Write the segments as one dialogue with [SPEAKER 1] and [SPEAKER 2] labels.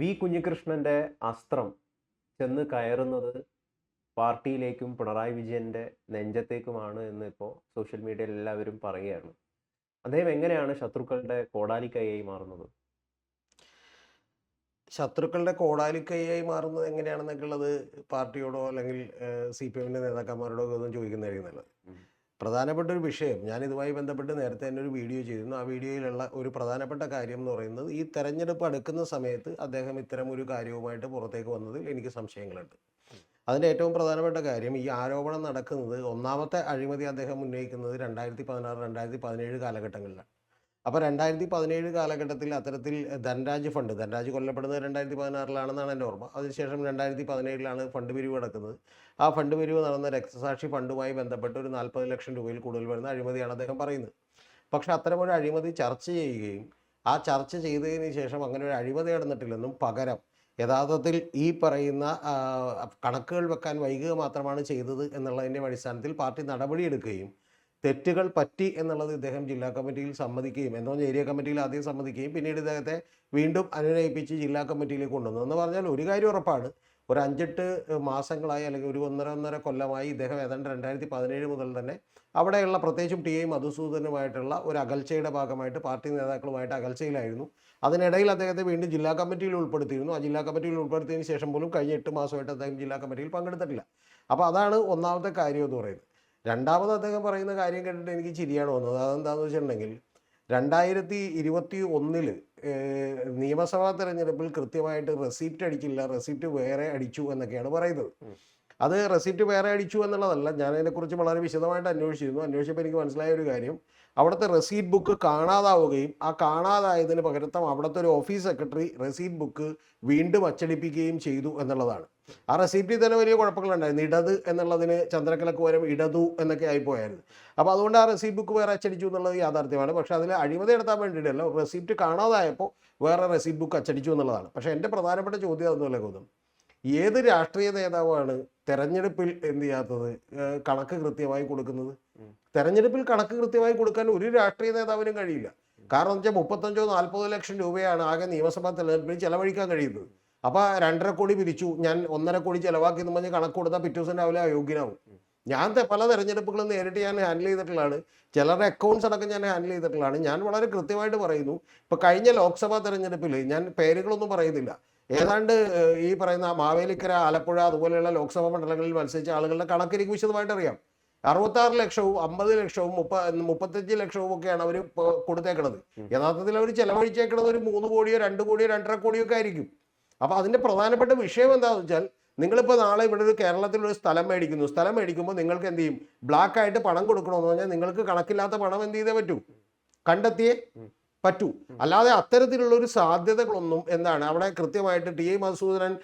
[SPEAKER 1] V കുഞ്ഞികൃഷ്ണന്റെ അസ്ത്രം ചെന്ന് കയറുന്നത് പാർട്ടിയിലേക്കും പിണറായി വിജയന്റെ നെഞ്ചത്തേക്കുമാണ് എന്ന് ഇപ്പോൾ സോഷ്യൽ മീഡിയയിൽ എല്ലാവരും പറയുകയാണ്. അദ്ദേഹം എങ്ങനെയാണ് ശത്രുക്കളുടെ കോടാലിക്കൈയായി മാറുന്നത്?
[SPEAKER 2] ശത്രുക്കളുടെ കോടാലിക്കൈയായി മാറുന്നത് എങ്ങനെയാണെന്നൊക്കെ ഉള്ളത് പാർട്ടിയോടോ അല്ലെങ്കിൽ സി പി എമ്മിന്റെ നേതാക്കന്മാരോടോ ഒന്നും ചോദിക്കുന്നതായിരിക്കും നല്ലത്. പ്രധാനപ്പെട്ട ഒരു വിഷയം. ഞാൻ ഇതുമായി ബന്ധപ്പെട്ട് നേരത്തെ തന്നെ ഒരു വീഡിയോ ചെയ്തിരുന്നു. ആ വീഡിയോയിലുള്ള ഒരു പ്രധാനപ്പെട്ട കാര്യം എന്ന് പറയുന്നത് ഈ തെരഞ്ഞെടുപ്പ് അടുക്കുന്ന സമയത്ത് അദ്ദേഹം ഇത്തരം ഒരു കാര്യവുമായിട്ട് പുറത്തേക്ക് വന്നതിൽ എനിക്ക് സംശയങ്ങളുണ്ട്. അതിന്റെ ഏറ്റവും പ്രധാനപ്പെട്ട കാര്യം ഈ ആരോപണം നടക്കുന്നത് ഒന്നാമത്തെ അഴിമതി അദ്ദേഹം ഉന്നയിക്കുന്നത് രണ്ടായിരത്തി പതിനാറ് രണ്ടായിരത്തി പതിനേഴ് കാലഘട്ടങ്ങളിലാണ്. അപ്പോൾ രണ്ടായിരത്തി പതിനേഴ് കാലഘട്ടത്തിൽ അത്തരത്തിൽ ധനരാജ് ഫണ്ട് ധനരാജ് കൊല്ലപ്പെടുന്നത് രണ്ടായിരത്തി പതിനാറിലാണെന്നാണ് എന്റെ ഓർമ്മ. അതിനുശേഷം രണ്ടായിരത്തി പതിനേഴിലാണ് ഫണ്ട് പിരിവ് നടക്കുന്നത് ആ ഫണ്ട് പിരിവ് നടന്ന രക്തസാക്ഷി ഫണ്ടുമായി ബന്ധപ്പെട്ട് ഒരു നാൽപ്പത് ലക്ഷം രൂപയിൽ കൂടുതൽ വരുന്ന അഴിമതിയാണ് അദ്ദേഹം പറയുന്നത്. പക്ഷെ അത്തരമൊരു അഴിമതി ചർച്ച ചെയ്യുകയും ആ ചർച്ച ചെയ്തതിന് ശേഷം അങ്ങനെ ഒരു അഴിമതി നടന്നിട്ടില്ലെന്നും പകരം യഥാർത്ഥത്തിൽ ഈ പറയുന്ന കണക്കുകൾ വെക്കാൻ വൈകുക മാത്രമാണ് ചെയ്തത് എന്നുള്ളതിന്റെ അടിസ്ഥാനത്തിൽ പാർട്ടി നടപടിയെടുക്കുകയും തെറ്റുകൾ പറ്റി എന്നുള്ളത് ഇദ്ദേഹം ജില്ലാ കമ്മിറ്റിയിൽ സമ്മതിക്കുകയും എന്നോ ഏരിയ കമ്മിറ്റിയിൽ ആദ്യം സമ്മതിക്കുകയും പിന്നീട് ഇദ്ദേഹത്തെ വീണ്ടും അനുനയിപ്പിച്ച് ജില്ലാ കമ്മിറ്റിയിലേക്ക് കൊണ്ടുവന്നു. എന്ന് പറഞ്ഞാൽ ഒരു കാര്യം ഉറപ്പാണ് ഒരു അഞ്ചെട്ട് മാസങ്ങളായി അല്ലെങ്കിൽ ഒരു ഒന്നര ഒന്നര കൊല്ലമായി ഇദ്ദേഹം ഏതാണ്ട് രണ്ടായിരത്തി പതിനേഴ് മുതൽ തന്നെ അവിടെയുള്ള പ്രത്യേകിച്ചും ടി ഐ മധുസൂദനുമായിട്ടുള്ള ഒരു അകൽച്ചയുടെ ഭാഗമായിട്ട് പാർട്ടി നേതാക്കളുമായിട്ട് അകൽച്ചയിലായിരുന്നു. അതിനിടയിൽ അദ്ദേഹത്തെ വീണ്ടും ജില്ലാ കമ്മിറ്റിയിൽ ഉൾപ്പെടുത്തിയിരുന്നു. ആ ജില്ലാ കമ്മിറ്റിയിൽ ഉൾപ്പെടുത്തിയതിന് ശേഷം പോലും കഴിഞ്ഞ എട്ട് മാസമായിട്ട് അദ്ദേഹം ജില്ലാ കമ്മിറ്റിയിൽ പങ്കെടുത്തിട്ടില്ല. അപ്പോൾ അതാണ് ഒന്നാമത്തെ കാര്യം എന്ന് പറയുന്നത്. രണ്ടാമത് അദ്ദേഹം പറയുന്ന കാര്യം കേട്ടിട്ട് എനിക്ക് ചിരിയാണ് വന്നത് അതെന്താണെന്ന് വെച്ചിട്ടുണ്ടെങ്കിൽ രണ്ടായിരത്തി ഇരുപത്തി ഒന്നിൽ നിയമസഭാ തെരഞ്ഞെടുപ്പിൽ കൃത്യമായിട്ട് റെസിപ്റ്റ് അടിക്കില്ല റെസിപ്റ്റ് വേറെ അടിച്ചു എന്നൊക്കെയാണ് പറയുന്നത്. അത് റെസിപ്റ്റ് വേറെ അടിച്ചു എന്നുള്ളതല്ല ഞാൻ അതിനെക്കുറിച്ച് വളരെ വിശദമായിട്ട് അന്വേഷിച്ചിരുന്നു. അന്വേഷിച്ചപ്പോൾ എനിക്ക് മനസ്സിലായ ഒരു കാര്യം അവിടുത്തെ റെസീറ്റ് ബുക്ക് കാണാതാവുകയും ആ കാണാതായതിന് പകരത്തം അവിടുത്തെ ഒരു ഓഫീസ് സെക്രട്ടറി റെസീറ്റ് ബുക്ക് വീണ്ടും അച്ചടിപ്പിക്കുകയും ചെയ്തു എന്നുള്ളതാണ്. ആ റെസിപ്റ്റിൽ തന്നെ വലിയ കുഴപ്പങ്ങളുണ്ടായിരുന്നു. ഇടത് എന്നുള്ളതിന് ചന്ദ്രക്കലക്ക് പകരം ഇടതു എന്നൊക്കെ ആയിപ്പോയായിരുന്നു. അപ്പോൾ അതുകൊണ്ട് ആ റെസീപ്റ്റ് ബുക്ക് വേറെ അച്ചടിച്ചു എന്നുള്ളത് യാഥാർത്ഥ്യമാണ്. പക്ഷേ അതിൽ അഴിമതി നടത്താൻ വേണ്ടിയിട്ടല്ല. റെസിപ്റ്റ് കാണാതായപ്പോൾ വേറെ റെസീപ്റ്റ് ബുക്ക് അച്ചടിച്ചു എന്നുള്ളതാണ്. പക്ഷേ എന്റെ പ്രധാനപ്പെട്ട ചോദ്യം അതൊന്നുമല്ല ഗൗതം? ഏത് രാഷ്ട്രീയ നേതാവാണ് തെരഞ്ഞെടുപ്പിൽ എന്ത് ചെയ്യാത്തത്? കണക്ക് കൃത്യമായി കൊടുക്കുന്നത്. തെരഞ്ഞെടുപ്പിൽ കണക്ക് കൃത്യമായി കൊടുക്കാൻ ഒരു രാഷ്ട്രീയ നേതാവിനും കഴിയില്ല. കാരണം എന്ന് വെച്ചാൽ മുപ്പത്തഞ്ചോ നാൽപ്പതോ ലക്ഷം രൂപയാണ് ആകെ നിയമസഭാ തെരഞ്ഞെടുപ്പിൽ ചെലവഴിക്കാൻ കഴിയുന്നത്. അപ്പോൾ രണ്ടര കോടി പിരിച്ചു. ഞാൻ ഒന്നര കോടി ചെലവാക്കി എന്ന് പറഞ്ഞ് കണക്ക് കൊടുത്താൽ പിറ്റേ ദിവസം രാവിലെ അയോഗ്യനാവും. ഞാൻ പല തെരഞ്ഞെടുപ്പുകളും നേരിട്ട് ഞാൻ ഹാൻഡിൽ ചെയ്തിട്ടുള്ളതാണ്. ചിലരുടെ അക്കൗണ്ട്സ് അടക്കം ഞാൻ ഹാൻഡിൽ ചെയ്തിട്ടുള്ളതാണ്. ഞാൻ വളരെ കൃത്യമായിട്ട് പറയുന്നു. ഇപ്പോൾ കഴിഞ്ഞ ലോക്സഭാ തെരഞ്ഞെടുപ്പിൽ ഞാൻ പേരുകളൊന്നും പറയുന്നില്ല. ഏതാണ്ട് ഈ പറയുന്ന മാവേലിക്കര ആലപ്പുഴ അതുപോലെയുള്ള ലോക്സഭാ മണ്ഡലങ്ങളിൽ മത്സരിച്ച ആളുകളുടെ കണക്ക് എനിക്ക് വിശദമായിട്ട് അറിയാം അറുപത്താറ് ലക്ഷവും അമ്പത് ലക്ഷവും മുപ്പ മുപ്പത്തഞ്ച് ലക്ഷവും ഒക്കെയാണ് അവർ കൊടുത്തേക്കണത്. യഥാർത്ഥത്തിൽ അവർ ചെലവഴിച്ചേക്കണത് ഒരു മൂന്ന് കോടിയോ രണ്ട് കോടിയോ രണ്ടര കോടിയോ ഒക്കെ ആയിരിക്കും. അപ്പോൾ അതിന്റെ പ്രധാനപ്പെട്ട വിഷയം എന്താണെന്ന് വെച്ചാൽ നിങ്ങളിപ്പോൾ നാളെ ഇവിടെ ഒരു കേരളത്തിൽ ഒരു സ്ഥലം മേടിക്കുന്നു. സ്ഥലം മേടിക്കുമ്പോൾ നിങ്ങൾക്ക് എന്ത് ചെയ്യും? ബ്ലാക്ക് ആയിട്ട് പണം കൊടുക്കണമെന്ന് പറഞ്ഞാൽ നിങ്ങൾക്ക് കണക്കില്ലാത്ത പണം എന്ത് ചെയ്തേ പറ്റൂ. കണ്ടെത്തിയേ പറ്റൂ. അല്ലാതെ അത്തരത്തിലുള്ള ഒരു സാധ്യതകളൊന്നും എന്താണ്? അവിടെ കൃത്യമായിട്ട് ടി ഐ മധുസൂദനൻ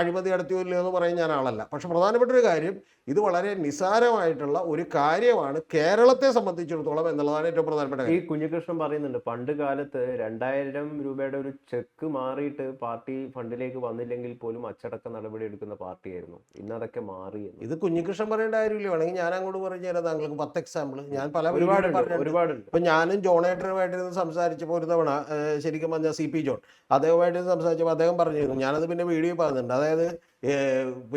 [SPEAKER 2] അഴിമതി നടത്തിയോ ഇല്ലയോ എന്ന് പറയാൻ ഞാൻ ആളല്ല. പക്ഷെ പ്രധാനപ്പെട്ട ഒരു കാര്യം ഇത് വളരെ നിസാരമായിട്ടുള്ള ഒരു കാര്യമാണ് കേരളത്തെ സംബന്ധിച്ചിടത്തോളം എന്നുള്ളതാണ് ഏറ്റവും പ്രധാനപ്പെട്ട
[SPEAKER 1] ഈ കുഞ്ഞികൃഷ്ണൻ പറയുന്നുണ്ട് പണ്ട് കാലത്ത് രണ്ടായിരം രൂപയുടെ ഒരു ചെക്ക് മാറിയിട്ട് പാർട്ടി ഫണ്ടിലേക്ക് വന്നില്ലെങ്കിൽ പോലും അച്ചടക്ക നടപടി എടുക്കുന്ന പാർട്ടിയായിരുന്നു. ഇന്ന് അതൊക്കെ മാറി
[SPEAKER 2] ഇത് കുഞ്ഞികൃഷ്ണൻ പറയേണ്ട കാര്യമില്ല. വേണമെങ്കിൽ ഞാൻ അങ്ങോട്ട് പറഞ്ഞു തരാം. താങ്കൾക്ക് പത്ത് എക്സാമ്പിൾ ഞാൻ പല ഒരുപാട്
[SPEAKER 1] ഒരുപാട്
[SPEAKER 2] ഇപ്പൊ ഞാനും ജോണേട്ടനുമായിട്ടിരുന്ന് സംസാരിച്ചപ്പോൾ ഒരു തവണ ശരിക്കും പറഞ്ഞാൽ സി പി ജോൺ അദ്ദേഹമായിട്ട് സംസാരിച്ചപ്പോൾ അദ്ദേഹം പറഞ്ഞിരുന്നു ഞാനത് പിന്നെ വീഡിയോ പറഞ്ഞിട്ടുണ്ട്. അതായത്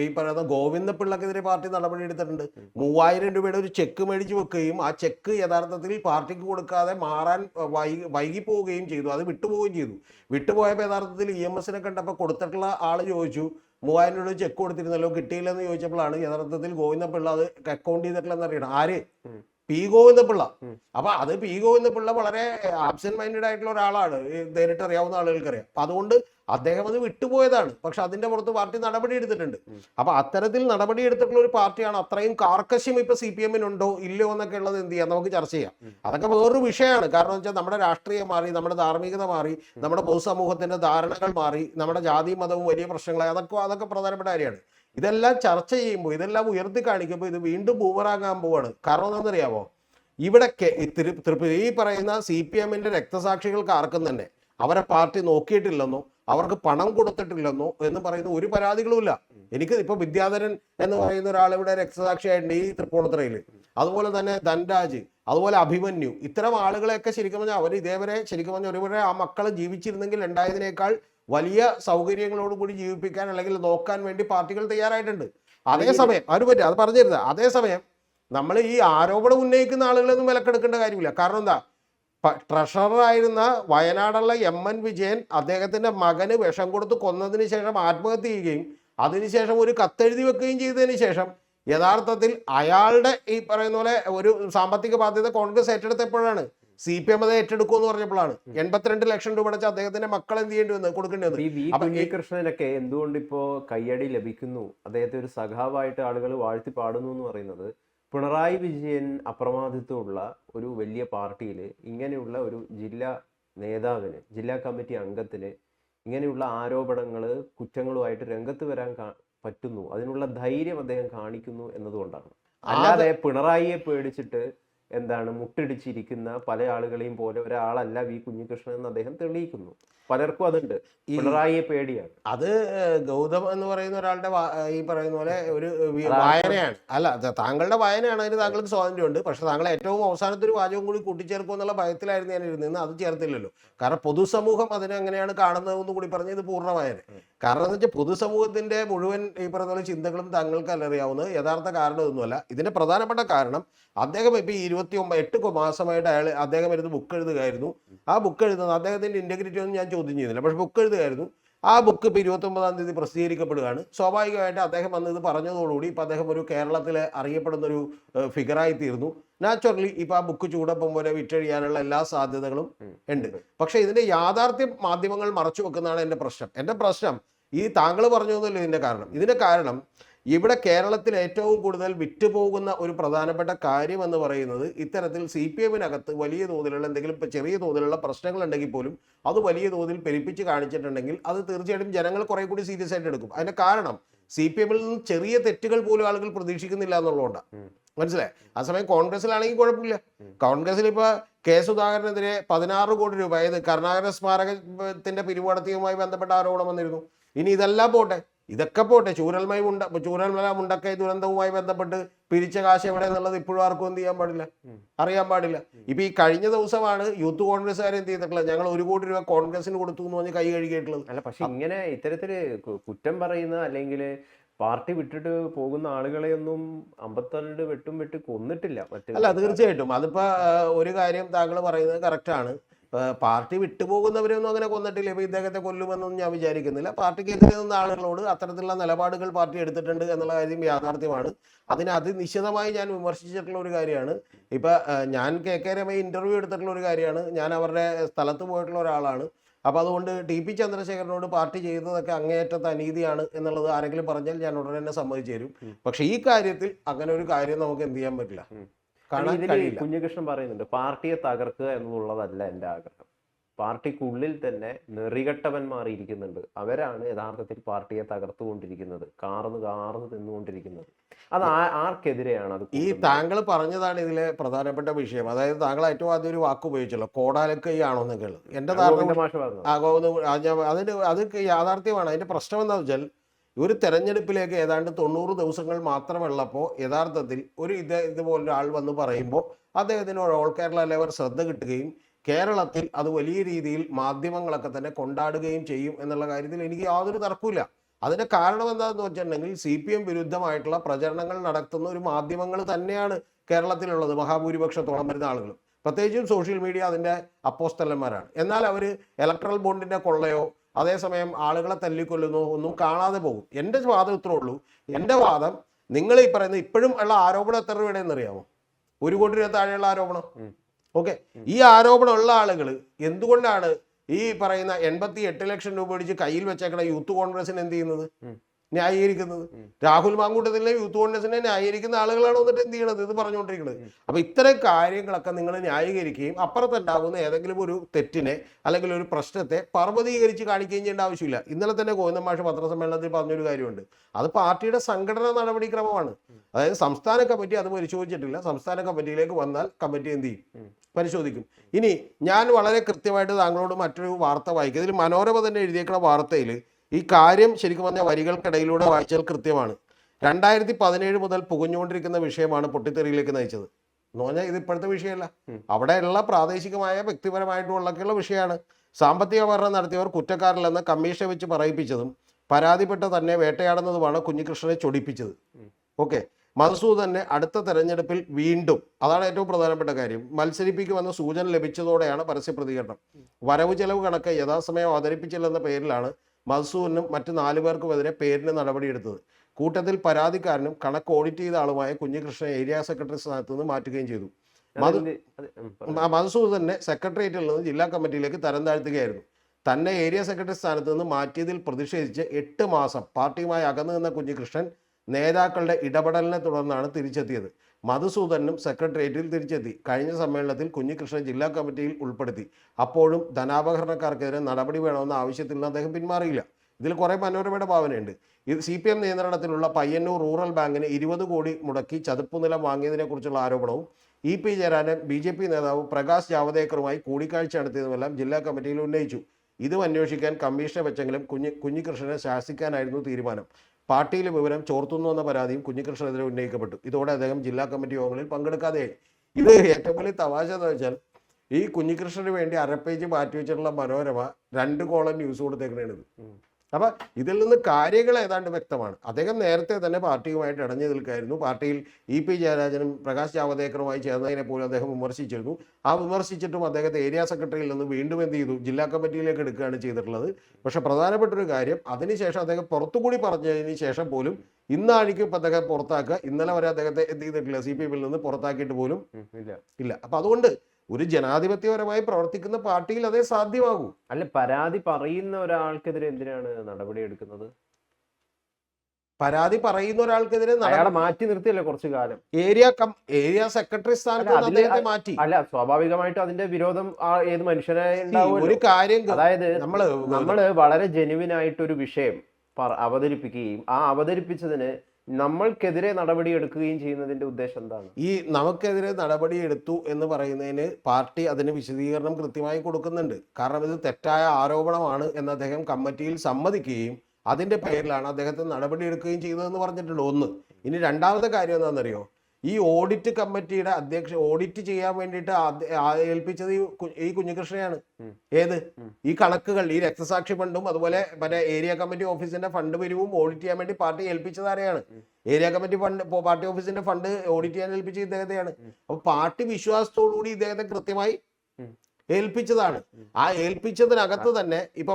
[SPEAKER 2] ഈ പറയുന്ന ഗോവിന്ദപിള്ളക്കെതിരെ പാർട്ടി നടപടി എടുത്തിട്ടുണ്ട്. മൂവായിരം രൂപയുടെ ഒരു ചെക്ക് മേടിച്ച് വെക്കുകയും ആ ചെക്ക് യഥാർത്ഥത്തിൽ പാർട്ടിക്ക് കൊടുക്കാതെ മാറാൻ വൈകി വൈകിപ്പോവുകയും ചെയ്തു. അത് വിട്ടുപോവുകയും ചെയ്തു. വിട്ടുപോയപ്പോൾ യഥാർത്ഥത്തിൽ ഇ എം എസിനെ കണ്ടപ്പോൾ കൊടുത്തിട്ടുള്ള ആൾ ചോദിച്ചു മൂവായിരം രൂപ ചെക്ക് കൊടുത്തിരുന്നല്ലോ കിട്ടിയില്ലെന്ന് ചോദിച്ചപ്പോഴാണ് യഥാർത്ഥത്തിൽ ഗോവിന്ദപിള്ള അത് അക്കൗണ്ട് ചെയ്തിട്ടില്ലെന്ന് അറിയണം ആര്. പി ഗോവിന്ദപിള്ള. അപ്പൊ അത് പി ഗോവിന്ദപിള്ള വളരെ ആബ്സെന്റ് മൈൻഡഡ് ആയിട്ടുള്ള ഒരാളാണ്. നേരിട്ട് അറിയാവുന്ന ആളുകൾക്കറിയാം. അപ്പൊ അതുകൊണ്ട് അദ്ദേഹം അത് വിട്ടുപോയതാണ്. പക്ഷെ അതിന്റെ പുറത്ത് പാർട്ടി നടപടി എടുത്തിട്ടുണ്ട്. അപ്പൊ അത്തരത്തിൽ നടപടി എടുത്തിട്ടുള്ള ഒരു പാർട്ടിയാണ് അത്രയും കാർക്കശ്യം ഇപ്പൊ സി പി എമ്മിനുണ്ടോ ഇല്ലയോ എന്നൊക്കെ ഉള്ളത് എന്ത് ചെയ്യാം? നമുക്ക് ചർച്ച ചെയ്യാം. അതൊക്കെ വേറൊരു വിഷയമാണ്. കാരണം വെച്ചാൽ നമ്മുടെ രാഷ്ട്രീയം മാറി നമ്മുടെ ധാർമ്മികത മാറി നമ്മുടെ പൊതുസമൂഹത്തിന്റെ ധാരണകൾ മാറി നമ്മുടെ ജാതി മതവും വലിയ പ്രശ്നങ്ങളായി. അതൊക്കെ അതൊക്കെ പ്രധാനപ്പെട്ട കാര്യമാണ്. ഇതെല്ലാം ചർച്ച ചെയ്യുമ്പോൾ ഇതെല്ലാം ഉയർത്തി കാണിക്കുമ്പോൾ ഇത് വീണ്ടും ബൂമറാകാൻ പോവാണ്. കാരണം എന്താണെന്നറിയാമോ ഇവിടെ തിരുപ്പതി ഈ പറയുന്ന സി പി എമ്മിന്റെ രക്തസാക്ഷികൾക്ക് ആർക്കും തന്നെ അവരെ പാർട്ടി നോക്കിയിട്ടില്ലെന്നോ അവർക്ക് പണം കൊടുത്തിട്ടില്ലെന്നോ എന്ന് പറയുന്ന ഒരു പരാതികളുമില്ല എനിക്ക് ഇപ്പൊ വിദ്യാധരൻ എന്ന് പറയുന്ന ഒരാൾ ഇവിടെ രക്തസാക്ഷിയായിട്ടുണ്ട് ഈ തൃപ്പൂണിത്തറയിൽ. അതുപോലെ തന്നെ ധൻരാജ് അതുപോലെ അഭിമന്യു. ഇത്തരം ആളുകളെയൊക്കെ ശരിക്കും പറഞ്ഞാൽ അവർ ഇതേവരെ ശരിക്കും പറഞ്ഞാൽ ഒരുവരെ ആ മക്കൾ ജീവിച്ചിരുന്നെങ്കിൽ ഉണ്ടായതിനേക്കാൾ വലിയ സൗകര്യങ്ങളോടുകൂടി ജീവിപ്പിക്കാൻ അല്ലെങ്കിൽ നോക്കാൻ വേണ്ടി പാർട്ടികൾ തയ്യാറായിട്ടുണ്ട്. അതേസമയം അത്. പറ്റും? അത് പറഞ്ഞിരുന്നത് അതേസമയം നമ്മൾ ഈ ആരോപണം ഉന്നയിക്കുന്ന ആളുകളൊന്നും വിലക്കെടുക്കേണ്ട കാര്യമില്ല. കാരണം എന്താ? ട്രഷററായിരുന്ന വയനാടുള്ള എം എൻ വിജയൻ അദ്ദേഹത്തിന്റെ മകന് വിഷം കൊടുത്ത് കൊന്നതിന് ശേഷം ആത്മഹത്യ ചെയ്യുകയും അതിനുശേഷം ഒരു കത്തെഴുതി വെക്കുകയും ചെയ്തതിന് ശേഷം യഥാർത്ഥത്തിൽ അയാളുടെ ഈ പറയുന്ന പോലെ ഒരു സാമ്പത്തിക ബാധ്യത കോൺഗ്രസ് ഏറ്റെടുത്തപ്പോഴാണ് സി പി എം അത് ഏറ്റെടുക്കുമെന്ന് പറഞ്ഞപ്പോഴാണ്. എൺപത്തിരണ്ട് ലക്ഷം രൂപ അടച്ച അദ്ദേഹത്തിന്റെ മക്കൾ എന്ത് ചെയ്യേണ്ടി വന്നത് കൊടുക്കേണ്ടി വന്നത്
[SPEAKER 1] കുഞ്ഞികൃഷ്ണനൊക്കെ എന്തുകൊണ്ട് ഇപ്പോ കയ്യടി ലഭിക്കുന്നു? അദ്ദേഹത്തെ ഒരു സഖാവായിട്ട് ആളുകൾ വാഴ്ത്തി പാടുന്നു എന്ന് പറയുന്നത് പിണറായി വിജയൻ അപ്രമാദിത്വമുള്ള ഒരു വലിയ പാർട്ടിയിൽ ഇങ്ങനെയുള്ള ഒരു ജില്ലാ നേതാവിന് ജില്ലാ കമ്മിറ്റി അംഗത്തിന് ഇങ്ങനെയുള്ള ആരോപണങ്ങൾ കുറ്റങ്ങളുമായിട്ട് രംഗത്ത് വരാൻ പറ്റുന്നു. അതിനുള്ള ധൈര്യം അദ്ദേഹം കാണിക്കുന്നു എന്നതുകൊണ്ടാണ്. അല്ലാതെ പിണറായിയെ പേടിച്ചിട്ട് എന്താണ് മുട്ടിടിച്ചിരിക്കുന്ന പല ആളുകളെയും പോലെ ഒരാളല്ല വി കുഞ്ഞികൃഷ്ണൻ എന്ന് അദ്ദേഹം തെളിയിക്കുന്നു. പലർക്കും അതുണ്ട്. പിണറായിയെ പേടിയാണ്.
[SPEAKER 2] അത് ഗൗതം എന്ന് പറയുന്ന ഒരാളുടെ ഈ പറയുന്ന പോലെ ഒരു വായനയാണ്. അല്ല താങ്കളുടെ വായനയാണ്. അതിന് താങ്കൾക്ക് സ്വാതന്ത്ര്യമുണ്ട്. പക്ഷെ താങ്കൾ ഏറ്റവും അവസാനത്തെ ഒരു വാചകം കൂടി കൂട്ടിച്ചേർക്കും എന്നുള്ള ഭയത്തിലായിരുന്നു ഞാൻ ഇരുന്നത്. അത് ചേർത്തില്ലല്ലോ. കാരണം പൊതുസമൂഹം അതിനെ അങ്ങനെയാണ് കാണുന്നതെന്ന് കൂടി പറഞ്ഞ് ഇത് പൂർണ വായന കാരണം എന്ന് വെച്ചാൽ പൊതുസമൂഹത്തിന്റെ മുഴുവൻ ഈ പറഞ്ഞ പോലെ ചിന്തകളും താങ്കൾക്ക് അല്ലറിയാവുന്ന യഥാർത്ഥ കാരണം ഒന്നുമല്ല. ഇതിന്റെ പ്രധാനപ്പെട്ട കാരണം അദ്ദേഹം ഇപ്പൊ ഇരുപത്തി ഒമ്പത് എട്ട് മാസമായിട്ട് അയാൾ അദ്ദേഹം ഇരുന്ന് ബുക്ക് എഴുതുകയായിരുന്നു. ആ ബുക്ക് എഴുതുന്നത് അദ്ദേഹത്തിന്റെ ഇന്റഗ്രിറ്റി ഒന്നും ഞാൻ ചോദ്യം ചെയ്യുന്നില്ല. പക്ഷെ ബുക്ക് എഴുതുകയായിരുന്നു. ആ ബുക്ക് ഇപ്പോൾ ഇരുപത്തൊമ്പതാം തീയതി പ്രസിദ്ധീകരിക്കപ്പെടുകയാണ്. സ്വാഭാവികമായിട്ട് അദ്ദേഹം വന്ന് ഇത് പറഞ്ഞതോടുകൂടി ഇപ്പോൾ അദ്ദേഹം ഒരു കേരളത്തിലെ അറിയപ്പെടുന്ന ഒരു ഫിഗറായി തീർന്നു നാച്ചുറലി ഇപ്പം ആ ബുക്ക് ചൂടപ്പം പോലെ വിറ്റഴിയാനുള്ള എല്ലാ സാധ്യതകളും ഉണ്ട്. പക്ഷെ ഇതിന്റെ യാഥാർത്ഥ്യം മാധ്യമങ്ങൾ മറച്ചു വെക്കുന്നതാണ് എന്റെ പ്രശ്നം. എന്റെ പ്രശ്നം ഈ താങ്കൾ പറഞ്ഞു എന്നല്ലോ ഇതിന്റെ കാരണം. ഇതിന്റെ കാരണം ഇവിടെ കേരളത്തിൽ ഏറ്റവും കൂടുതൽ വിറ്റുപോകുന്ന ഒരു പ്രധാനപ്പെട്ട കാര്യം എന്ന് പറയുന്നത് ഇത്തരത്തിൽ സി പി എമ്മിനകത്ത് വലിയ തോതിലുള്ള എന്തെങ്കിലും ഇപ്പോൾ ചെറിയ തോതിലുള്ള പ്രശ്നങ്ങൾ ഉണ്ടെങ്കിൽ പോലും അത് വലിയ തോതിൽ പെരുപ്പിച്ച് കാണിച്ചിട്ടുണ്ടെങ്കിൽ അത് തീർച്ചയായിട്ടും ജനങ്ങൾ കുറെ കൂടി സീരിയസ് ആയിട്ട് എടുക്കും. അതിന്റെ കാരണം സി പി എമ്മിൽ നിന്ന് ചെറിയ തെറ്റുകൾ പോലും ആളുകൾ പ്രതീക്ഷിക്കുന്നില്ല എന്നുള്ളതുകൊണ്ടാണ്. മനസ്സിലായി? ആ സമയം കോൺഗ്രസിലാണെങ്കിൽ കുഴപ്പമില്ല. കോൺഗ്രസിൽ ഇപ്പൊ കെ സുധാകരനെതിരെ പതിനാറ് കോടി രൂപ അതായത് കർണാടക സ്മാരകത്തിന്റെ പിരിവടത്തിയുമായി ബന്ധപ്പെട്ട ആരോപണം വന്നിരുന്നു. ഇനി ഇതെല്ലാം പോട്ടെ. ഇതൊക്കെ പോട്ടെ ചൂരൽമൈ ഉണ്ട ചൂരൽമല മുണ്ടക്കൈ ദുരന്തവുമായി ബന്ധപ്പെട്ട് പിരിച്ച കാശ് എവിടെ എന്നുള്ളത് ഇപ്പോഴും ആർക്കും എന്ത് ചെയ്യാൻ പാടില്ല. അറിയാൻ പാടില്ല. ഇപ്പൊ ഈ കഴിഞ്ഞ ദിവസമാണ് യൂത്ത് കോൺഗ്രസ്സുകാർ എന്ത് ചെയ്തിട്ടുള്ളത്? ഞങ്ങൾ ഒരു കോടി രൂപ കോൺഗ്രസിന് കൊടുത്തു എന്ന് പറഞ്ഞ് കൈ കഴുകിയിട്ടുള്ളത്.
[SPEAKER 1] അല്ല പക്ഷെ ഇങ്ങനെ ഇത്തരത്തിൽ കുറ്റം പറയുന്ന അല്ലെങ്കിൽ പാർട്ടി വിട്ടിട്ട് പോകുന്ന ആളുകളെയൊന്നും അമ്പത്തിരണ്ട് വെട്ടും വെട്ടി കൊന്നിട്ടില്ല.
[SPEAKER 2] അല്ല തീർച്ചയായിട്ടും. അതിപ്പോ ഒരു കാര്യം താങ്കൾ പറയുന്നത് കറക്റ്റാണ് പാർട്ടി വിട്ടുപോകുന്നവരെയൊന്നും അങ്ങനെ കൊന്നിട്ടില്ല. ഇപ്പോൾ ഇദ്ദേഹത്തെ കൊല്ലുമെന്നൊന്നും ഞാൻ വിചാരിക്കുന്നില്ല. പാർട്ടിക്കെതിരെ നിന്ന ആളുകളോട് അത്തരത്തിലുള്ള നിലപാടുകൾ പാർട്ടി എടുത്തിട്ടുണ്ട് എന്നുള്ള കാര്യം യാഥാർത്ഥ്യമാണ്. അതിനെ അതിനിശ്ചിതമായി ഞാൻ വിമർശിച്ചിട്ടുള്ള ഒരു കാര്യമാണ്. ഇപ്പം ഞാൻ കെ കെ രമയെ ഇന്റർവ്യൂ എടുത്തിട്ടുള്ള ഒരു കാര്യമാണ്. ഞാൻ അവരുടെ സ്ഥലത്ത് പോയിട്ടുള്ള ഒരാളാണ്. അപ്പോൾ അതുകൊണ്ട് ടി പി ചന്ദ്രശേഖരനോട് പാർട്ടി ചെയ്തതൊക്കെ അങ്ങേയറ്റത്തെ അനീതിയാണ് എന്നുള്ളത് ആരെങ്കിലും പറഞ്ഞാൽ ഞാൻ ഉടനെ തന്നെ സമ്മതിച്ചു തരും. പക്ഷേ ഈ കാര്യത്തിൽ അങ്ങനെ ഒരു കാര്യം നമുക്ക് എന്ത് ചെയ്യാൻ പറ്റില്ല.
[SPEAKER 1] ഇതിൽ കുഞ്ഞികൃഷ്ണൻ പറയുന്നുണ്ട് പാർട്ടിയെ തകർക്കുക എന്നുള്ളതല്ല എന്റെ ആഗ്രഹം. പാർട്ടിക്കുള്ളിൽ തന്നെ നെറികെട്ടവന്മാർ ഇരിക്കുന്നുണ്ട് അവരാണ് യഥാർത്ഥത്തിൽ പാർട്ടിയെ തകർത്തുകൊണ്ടിരിക്കുന്നത് കാർന്ന് കാർന്ന് തിന്നുകൊണ്ടിരിക്കുന്നത് അത് ആർക്കെതിരെയാണ് അത്
[SPEAKER 2] ഈ താങ്കൾ പറഞ്ഞതാണ് ഇതിലെ പ്രധാനപ്പെട്ട വിഷയം. അതായത് താങ്കൾ ഏറ്റവും ആദ്യം ഒരു വാക്ക് ഉപയോഗിച്ചല്ലോ കോടാലക്കൈയാണോ എന്റെ
[SPEAKER 1] ഭാഷ
[SPEAKER 2] ധാരണ അതിന് അത് യാഥാർത്ഥ്യമാണ്. അതിന്റെ പ്രശ്നം എന്താ വെച്ചാൽ ഒരു തെരഞ്ഞെടുപ്പിലേക്ക് ഏതാണ്ട് തൊണ്ണൂറ് ദിവസങ്ങൾ മാത്രമുള്ളപ്പോൾ യഥാർത്ഥത്തിൽ ഒരു ഇത് ഇതുപോലൊരാൾ വന്ന് പറയുമ്പോൾ അദ്ദേഹത്തിന് ഒരു ഓൾ കേരള ലെവൽ ശ്രദ്ധ കിട്ടുകയും കേരളത്തിൽ അത് വലിയ രീതിയിൽ മാധ്യമങ്ങളൊക്കെ തന്നെ കൊണ്ടാടുകയും ചെയ്യും എന്നുള്ള കാര്യത്തിൽ എനിക്ക് യാതൊരു തർക്കമില്ല അതിന്റെ കാരണം എന്താണെന്ന് വെച്ചിട്ടുണ്ടെങ്കിൽ സി പി എം വിരുദ്ധമായിട്ടുള്ള പ്രചരണങ്ങൾ നടത്തുന്ന ഒരു മാധ്യമങ്ങൾ തന്നെയാണ് കേരളത്തിലുള്ളത്. മഹാഭൂരിപക്ഷത്തോളം വരുന്ന ആളുകൾ പ്രത്യേകിച്ചും സോഷ്യൽ മീഡിയ അതിന്റെ അപ്പോസ്തലന്മാരാണ്. എന്നാൽ അവർ ഇലക്ട്രൽ ബോണ്ടിന്റെ കൊള്ളയോ അതേസമയം ആളുകളെ തല്ലിക്കൊല്ലുന്നു ഒന്നും കാണാതെ പോകും. എന്റെ വാദം ഇത്രേ ഉള്ളൂ. എന്റെ വാദം നിങ്ങൾ ഈ പറയുന്ന ഇപ്പോഴും ഉള്ള ആരോപണം എത്ര രൂപയുടെയെന്ന് അറിയാമോ ഒരു കോടി രൂപ താഴെയുള്ള ആരോപണം. ഓക്കെ. ഈ ആരോപണം ഉള്ള ആളുകൾ എന്തുകൊണ്ടാണ് ഈ പറയുന്ന എൺപത്തി എട്ട് ലക്ഷം രൂപ അടിച്ച് കയ്യിൽ വെച്ചേക്കണ യൂത്ത് കോൺഗ്രസിന് എന്ത് ചെയ്യുന്നത്. ന്യായീകരിക്കുന്നത്. രാഹുൽ മാങ്കൂട്ടത്തിലെ യൂത്ത് കോൺഗ്രസിനെ ന്യായീകരിക്കുന്ന ആളുകളാണ് വന്നിട്ട് എന്ത് ചെയ്യണത്? ഇത് പറഞ്ഞുകൊണ്ടിരിക്കുന്നത്. അപ്പൊ ഇത്തരം കാര്യങ്ങളൊക്കെ നിങ്ങൾ ന്യായീകരിക്കുകയും അപ്പുറത്തുണ്ടാകുന്ന ഏതെങ്കിലും ഒരു തെറ്റിനെ അല്ലെങ്കിൽ ഒരു പ്രശ്നത്തെ പർവതീകരിച്ച് കാണിക്കുകയും ചെയ്യേണ്ട ആവശ്യമില്ല. ഇന്നലെ തന്നെ ഗോവിന്ദൻ മാഷ് പത്രസമ്മേളനത്തിൽ പറഞ്ഞൊരു കാര്യമുണ്ട്. അത് പാർട്ടിയുടെ സംഘടനാ നടപടിക്രമമാണ്. അതായത് സംസ്ഥാന കമ്മിറ്റി അത് പരിശോധിച്ചിട്ടില്ല. സംസ്ഥാന കമ്മിറ്റിയിലേക്ക് വന്നാൽ കമ്മിറ്റി എന്ത് ചെയ്യും? പരിശോധിക്കും. ഇനി ഞാൻ വളരെ കൃത്യമായിട്ട് താങ്കളോട് മറ്റൊരു വാർത്ത വായിക്കും. ഇതിൽ മനോരമ തന്നെ എഴുതിയേക്കുന്ന വാർത്തയിൽ ഈ കാര്യം ശരിക്കും പറഞ്ഞാൽ വരികൾക്കിടയിലൂടെ വായിച്ചാൽ കൃത്യമാണ്. രണ്ടായിരത്തി പതിനേഴ് മുതൽ പുകഞ്ഞുകൊണ്ടിരിക്കുന്ന വിഷയമാണ് പൊട്ടിത്തെറിയിലേക്ക് നയിച്ചത്. എന്ന് പറഞ്ഞാൽ ഇത് ഇപ്പോഴത്തെ വിഷയമല്ല. അവിടെയുള്ള പ്രാദേശികമായ വ്യക്തിപരമായിട്ടുള്ളൊക്കെയുള്ള വിഷയമാണ്. സാമ്പത്തിക പഠനം നടത്തിയവർ കുറ്റക്കാരില്ലെന്ന് കമ്മീഷനെ വെച്ച് പറയിപ്പിച്ചതും പരാതിപ്പെട്ട തന്നെ വേട്ടയാടുന്നതുമാണ് കുഞ്ഞികൃഷ്ണനെ ചൊടിപ്പിച്ചത്. ഓക്കെ. മധുസൂദനെ അടുത്ത തെരഞ്ഞെടുപ്പിൽ വീണ്ടും അതാണ് ഏറ്റവും പ്രധാനപ്പെട്ട കാര്യം. മത്സരിപ്പിക്കുമെന്ന സൂചന ലഭിച്ചതോടെയാണ് പരസ്യ പ്രതികരണം വരവ് ചെലവ് കണക്ക് യഥാസമയം അവതരിപ്പിച്ചില്ലെന്ന പേരിലാണ് മധുസൂദനും മറ്റു നാലു പേർക്കുമെതിരെ പേരിന് നടപടിയെടുത്തത്. കൂട്ടത്തിൽ പരാതിക്കാരനും കണക്ക് ഓഡിറ്റ് ചെയ്ത ആളുമായ കുഞ്ഞികൃഷ്ണൻ ഏരിയ സെക്രട്ടറി സ്ഥാനത്ത് നിന്ന് മാറ്റുകയും ചെയ്തു. മധു തന്നെ സെക്രട്ടേറിയറ്റിൽ നിന്ന് ജില്ലാ കമ്മിറ്റിയിലേക്ക് തരം താഴ്ത്തുകയായിരുന്നു. തന്നെ ഏരിയ സെക്രട്ടറി സ്ഥാനത്ത് നിന്ന് മാറ്റിയതിൽ പ്രതിഷേധിച്ച് എട്ട് മാസം പാർട്ടിയുമായി അകന്നു നിന്ന കുഞ്ഞികൃഷ്ണൻ നേതാക്കളുടെ ഇടപെടലിനെ തുടർന്നാണ് തിരിച്ചെത്തിയത്. മധുസൂദനും സെക്രട്ടേറിയറ്റിൽ തിരിച്ചെത്തി. കഴിഞ്ഞ സമ്മേളനത്തിൽ കുഞ്ഞികൃഷ്ണൻ ജില്ലാ കമ്മിറ്റിയിൽ ഉൾപ്പെടുത്തി. അപ്പോഴും ധനാപകരണക്കാർക്കെതിരെ നടപടി വേണമെന്ന ആവശ്യത്തിൽ നിന്ന് അദ്ദേഹം പിന്മാറിയില്ല. ഇതിൽ കുറേ മനോരമയുടെ ഭാവനയുണ്ട്. ഇത് സി പി എം നിയന്ത്രണത്തിലുള്ള പയ്യന്നൂർ റൂറൽ ബാങ്കിന് ഇരുപത് കോടി മുടക്കി ചതുപ്പ് നിലം വാങ്ങിയതിനെക്കുറിച്ചുള്ള ആരോപണവും E P Jayarajan B J P നേതാവ് പ്രകാശ് ജാവദേക്കറുമായി കൂടിക്കാഴ്ച നടത്തിയതുമെല്ലാം ജില്ലാ കമ്മിറ്റിയിൽ ഉന്നയിച്ചു. ഇതും അന്വേഷിക്കാൻ കമ്മീഷനെ വെച്ചെങ്കിലും കുഞ്ഞി കുഞ്ഞികൃഷ്ണനെ ശാസിക്കാനായിരുന്നു തീരുമാനം. പാർട്ടിയിലെ വിവരം ചോർത്തുന്നു എന്ന പരാതിയും കുഞ്ഞികൃഷ്ണനെതിരെ ഉന്നയിക്കപ്പെട്ടു. ഇതോടെ അദ്ദേഹം ജില്ലാ കമ്മിറ്റി യോഗങ്ങളിൽ പങ്കെടുക്കാതെയായി ഇത് ഏറ്റവും വലിയ തമാശ എന്ന് വെച്ചാൽ ഈ കുഞ്ഞികൃഷ്ണന് വേണ്ടി അരപ്പേജ് പേജ് മാറ്റി വെച്ചിട്ടുള്ള മനോരമ രണ്ട് കോളം ന്യൂസ് കൊടുത്തേക്കണേണ് ഇത്
[SPEAKER 1] ഉം.
[SPEAKER 2] അപ്പൊ ഇതിൽ നിന്ന് കാര്യങ്ങൾ ഏതാണ്ട് വ്യക്തമാണ്. അദ്ദേഹം നേരത്തെ തന്നെ പാർട്ടിയുമായിട്ട് ഇടഞ്ഞു നിൽക്കായിരുന്നു. പാർട്ടിയിൽ ഇ പി ജയരാജനും പ്രകാശ് ജാവദേക്കറുമായി ചേർന്നതിനെ പോലും അദ്ദേഹം വിമർശിച്ചിരുന്നു. ആ വിമർശിച്ചിട്ടും അദ്ദേഹത്തെ ഏരിയ സെക്രട്ടറിയിൽ നിന്ന് വീണ്ടും എന്ത് ചെയ്തു? ജില്ലാ കമ്മിറ്റിയിലേക്ക് എടുക്കുകയാണ് ചെയ്തിട്ടുള്ളത്. പക്ഷെ പ്രധാനപ്പെട്ട ഒരു കാര്യം അതിനുശേഷം അദ്ദേഹം പുറത്തുകൂടി പറഞ്ഞതിന് ശേഷം പോലും ഇന്നായിരിക്കും ഇപ്പം അദ്ദേഹം പുറത്താക്കുക. ഇന്നലെ വരെ അദ്ദേഹത്തെ എന്ത് ചെയ്തിട്ടില്ല? സി പി എമ്മിൽ നിന്ന് പുറത്താക്കിയിട്ട് പോലും
[SPEAKER 1] ഇല്ല.
[SPEAKER 2] ഇല്ല. അപ്പൊ അതുകൊണ്ട് ഒരു ജനാധിപത്യപരമായി പ്രവർത്തിക്കുന്ന പാർട്ടിയിൽ അതേ സാധ്യമാകൂ.
[SPEAKER 1] അല്ല പരാതി പറയുന്ന ഒരാൾക്കെതിരെ എന്തിനാണ് നടപടി എടുക്കുന്നത്?
[SPEAKER 2] പരാതി പറയുന്ന ഒരാൾക്കെതിരെ
[SPEAKER 1] മാറ്റി നിർത്തിയല്ലേ കുറച്ചു കാലം?
[SPEAKER 2] ഏരിയ കം ഏരിയ സെക്രട്ടറി സ്ഥാനത്ത് മാറ്റി.
[SPEAKER 1] അല്ല സ്വാഭാവികമായിട്ടും അതിന്റെ വിരോധം ആ ഏത് മനുഷ്യനെ
[SPEAKER 2] ഒരു കാര്യം
[SPEAKER 1] അതായത്
[SPEAKER 2] നമ്മൾ
[SPEAKER 1] നമ്മൾ വളരെ ജെനുവിൻ ആയിട്ടൊരു വിഷയം അവതരിപ്പിക്കുകയും ആ അവതരിപ്പിച്ചതിന് നമ്മൾക്കെതിരെ നടപടി എടുക്കുകയും ചെയ്യുന്നതിന്റെ ഉദ്ദേശം എന്താണ്?
[SPEAKER 2] ഈ നമുക്കെതിരെ നടപടി എടുത്തു എന്ന് പറയുന്നതിന് പാർട്ടി അതിന് വിശദീകരണം കൃത്യമായി കൊടുക്കുന്നുണ്ട്. കാരണം ഇത് തെറ്റായ ആരോപണമാണ് എന്ന് അദ്ദേഹം കമ്മിറ്റിയിൽ സമ്മതിക്കുകയും അതിന്റെ പേരിലാണ് അദ്ദേഹത്തെ നടപടി എടുക്കുകയും ചെയ്തതെന്ന് പറഞ്ഞിട്ടുണ്ട് ഒന്ന്. ഇനി രണ്ടാമത്തെ കാര്യം എന്താണെന്നറിയോ? ഈ ഓഡിറ്റ് കമ്മിറ്റിയുടെ അധ്യക്ഷ ഓഡിറ്റ് ചെയ്യാൻ വേണ്ടിയിട്ട് ഏൽപ്പിച്ചത് ഈ
[SPEAKER 1] കുഞ്ഞികൃഷ്ണയാണ്.
[SPEAKER 2] ഏത്. ഈ കണക്കുകൾ ഈ രക്തസാക്ഷി ഫണ്ടും അതുപോലെ മറ്റേ ഏരിയ കമ്മിറ്റി ഓഫീസിന്റെ ഫണ്ട് പിരിവും ഓഡിറ്റ് ചെയ്യാൻ വേണ്ടി പാർട്ടി ഏൽപ്പിച്ചത് ആരെയാണ്. ഏരിയ കമ്മിറ്റി ഫണ്ട് പാർട്ടി ഓഫീസിന്റെ ഫണ്ട് ഓഡിറ്റ് ചെയ്യാൻ ഏൽപ്പിച്ച ഇദ്ദേഹത്തെയാണ്. അപ്പൊ പാർട്ടി വിശ്വാസത്തോടു കൂടി ഇദ്ദേഹത്തെ കൃത്യമായി. ഏൽപ്പിച്ചതാണ്. ആ ഏൽപ്പിച്ചതിനകത്ത് തന്നെ ഇപ്പൊ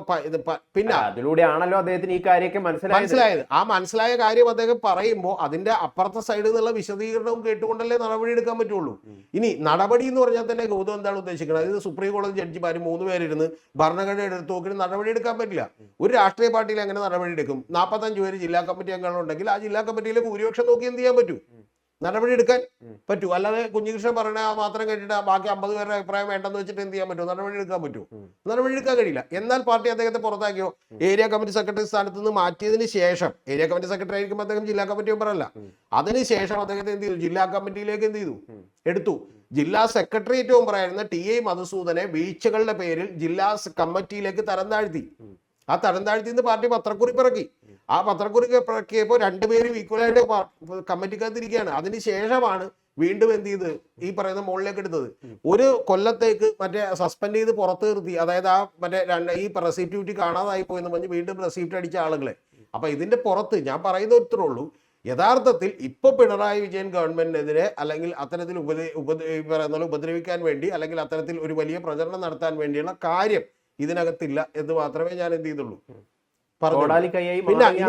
[SPEAKER 2] പിന്നെ
[SPEAKER 1] അതിലൂടെയാണല്ലോ അദ്ദേഹത്തിന് ഈ കാര്യമൊക്കെ മനസ്സിലായത്.
[SPEAKER 2] മനസ്സിലായത്. ആ മനസ്സിലായ കാര്യം അദ്ദേഹം പറയുമ്പോൾ അതിന്റെ അപ്പുറത്തെ സൈഡിൽ നിന്നുള്ള വിശദീകരണവും കേട്ടുകൊണ്ടല്ലേ നടപടി എടുക്കാൻ പറ്റുള്ളൂ. ഇനി നടപടി എന്ന് പറഞ്ഞാൽ തന്നെ ഗൗതം എന്താണ് ഉദ്ദേശിക്കുന്നത്? ഇത് സുപ്രീം കോടതി ജഡ്ജിമാർ മൂന്ന് പേരിരുന്ന് ഭരണഘടന എടുത്ത് നോക്കിയിട്ട് നടപടി എടുക്കാൻ പറ്റില്ല. ഒരു രാഷ്ട്രീയ പാർട്ടിയിൽ എങ്ങനെ നടപടി എടുക്കും? നാൽപ്പത്തഞ്ച് പേര് ജില്ലാ കമ്മിറ്റി അംഗങ്ങളുണ്ടെങ്കിൽ ആ ജില്ലാ കമ്മിറ്റിയിലെ ഭൂരിപക്ഷം നോക്കി എന്ത് ചെയ്യാൻ പറ്റൂ? നടപടി എടുക്കാൻ പറ്റൂ. അല്ലാതെ കുഞ്ഞികൃഷ്ണൻ പറയണ ആ മാത്രം കേട്ടിട്ട് ബാക്കി അമ്പത് പേരുടെ അഭിപ്രായം വേണ്ടെന്ന് വെച്ചിട്ട് എന്ത് ചെയ്യാൻ പറ്റും? നടപടി എടുക്കാൻ പറ്റൂ. നടപടി എടുക്കാൻ കഴിയില്ല. എന്നാൽ പാർട്ടി അദ്ദേഹത്തെ പുറത്താക്കിയോ? ഏരിയ കമ്മിറ്റി സെക്രട്ടറി സ്ഥാനത്ത് നിന്ന് മാറ്റിയതിന് ശേഷം ഏരിയ കമ്മിറ്റി സെക്രട്ടറി ആയിരിക്കുമ്പോൾ അദ്ദേഹം ജില്ലാ കമ്മിറ്റി മെമ്പറല്ല. അതിനുശേഷം അദ്ദേഹത്തെ എന്ത് ചെയ്തു? ജില്ലാ കമ്മിറ്റിയിലേക്ക് എന്ത് ചെയ്തു? എടുത്തു. ജില്ലാ സെക്രട്ടേറിയറ്റ് മെമ്പറായിരുന്ന ടി ഐ മധുസൂദനെ വീഴ്ചകളുടെ പേരിൽ ജില്ലാ കമ്മിറ്റിയിലേക്ക് തരം താഴ്ത്തി. ആ തരം താഴ്ത്തിന്ന് പാർട്ടി പത്രക്കുറിപ്പ് ഇറക്കി ആ പത്രക്കുറിപ്പ് ഇറക്കിയപ്പോൾ രണ്ടുപേരും ഈക്വലായിട്ട് കമ്മിറ്റിക്കകത്തിരിക്കുകയാണ്. അതിന് ശേഷമാണ് വീണ്ടും എന്ത് ചെയ്ത് ഈ പറയുന്ന മുകളിലേക്ക് എടുത്തത്. ഒരു കൊല്ലത്തേക്ക് മറ്റേ സസ്പെൻഡ് ചെയ്ത് പുറത്ത് നിർത്തി. അതായത് ആ മറ്റേ ഈ റെസിപ്റ്റ് കാണാതായി പോയെന്ന് പറഞ്ഞ് വീണ്ടും റെസിപ്റ്റ് അടിച്ച ആളുകളെ. അപ്പൊ ഇതിന്റെ പുറത്ത് ഞാൻ പറയുന്ന ഇത്രേ ഉള്ളൂ. യഥാർത്ഥത്തിൽ ഇപ്പൊ പിണറായി വിജയൻ ഗവൺമെന്റിനെതിരെ അല്ലെങ്കിൽ അത്തരത്തിൽ ഉപദ്ര ഉപദ്ര ഉപദ്രവിക്കാൻ വേണ്ടി അല്ലെങ്കിൽ അത്തരത്തിൽ ഒരു വലിയ പ്രചരണം നടത്താൻ വേണ്ടിയുള്ള കാര്യം ഇതിനകത്തില്ല എന്ന് മാത്രമേ ഞാൻ എന്ത് ചെയ്തുള്ളൂ. പിന്നെ ഇനി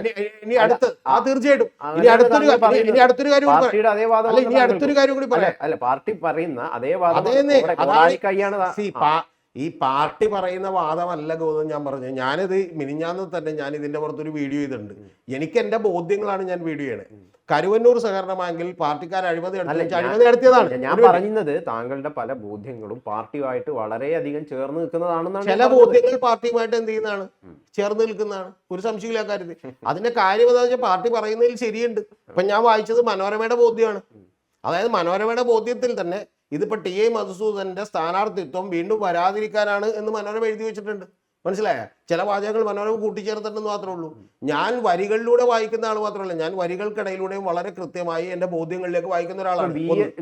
[SPEAKER 2] ഇനി ഇനി- അടുത്ത് ആ തീർച്ചയായിട്ടും. ഇനി അടുത്തൊരു ഇനി- അടുത്തൊരു കാര്യം
[SPEAKER 1] അതേ
[SPEAKER 2] അല്ല ഇനി അടുത്തൊരു കാര്യം കൂടി പറയാം.
[SPEAKER 1] അല്ല പാർട്ടി പറയുന്ന അതേ വാദം
[SPEAKER 2] അതാണ്
[SPEAKER 1] കൈയാണ്
[SPEAKER 2] ഈ പാർട്ടി പറയുന്ന വാദമല്ല ഗൗതം ഞാൻ പറഞ്ഞു ഞാനിത് മിനിഞ്ഞാന്ന് തന്നെ ഞാൻ ഇതിന്റെ പുറത്തൊരു വീഡിയോ ചെയ്തിട്ടുണ്ട്. എനിക്ക് എന്റെ ബോധ്യങ്ങളാണ് ഞാൻ വീഡിയോ ചെയ്യണത് കരുവന്നൂർ സഹകരണ ബാങ്കിൽ പാർട്ടിക്കാർ അഴിമതി അഴിമതി നടത്തിയതാണ്
[SPEAKER 1] ഞാൻ പറയുന്നത് താങ്കളുടെ പല ബോധ്യങ്ങളും പാർട്ടിയുമായിട്ട് വളരെയധികം ചേർന്ന് നിൽക്കുന്നതാണെന്നാണ്
[SPEAKER 2] ചില. ബോധ്യങ്ങൾ പാർട്ടിയുമായിട്ട് എന്ത് ചെയ്യുന്നതാണ്? ചേർന്ന് നിൽക്കുന്നതാണ്. ഒരു സംശയമില്ല കാര്യത്തിൽ. അതിന്റെ കാര്യം എന്താ വെച്ചാൽ പാർട്ടി പറയുന്നതിൽ ശരിയുണ്ട്. ഇപ്പൊ ഞാൻ വായിച്ചത് മനോരമയുടെ ബോധ്യമാണ്. അതായത് മനോരമയുടെ ബോധ്യത്തിൽ തന്നെ ഇതിപ്പോ ടി എ മധുസൂദന്റെ സ്ഥാനാർത്ഥിത്വം വീണ്ടും വരാതിരിക്കാനാണ് എന്ന് മനോരമ എഴുതി വെച്ചിട്ടുണ്ട്. മനസ്സിലായ? ചില വാചകങ്ങൾ മനോരമ കൂട്ടിച്ചേർത്തിട്ടെന്ന് മാത്രമേ ഉള്ളൂ. ഞാൻ വരികളിലൂടെ വായിക്കുന്ന ആൾ മാത്രമല്ല ഞാൻ വരികൾക്കിടയിലൂടെയും വളരെ കൃത്യമായി എന്റെ ബോധ്യങ്ങളിലേക്ക് വായിക്കുന്ന ഒരാളാണ്.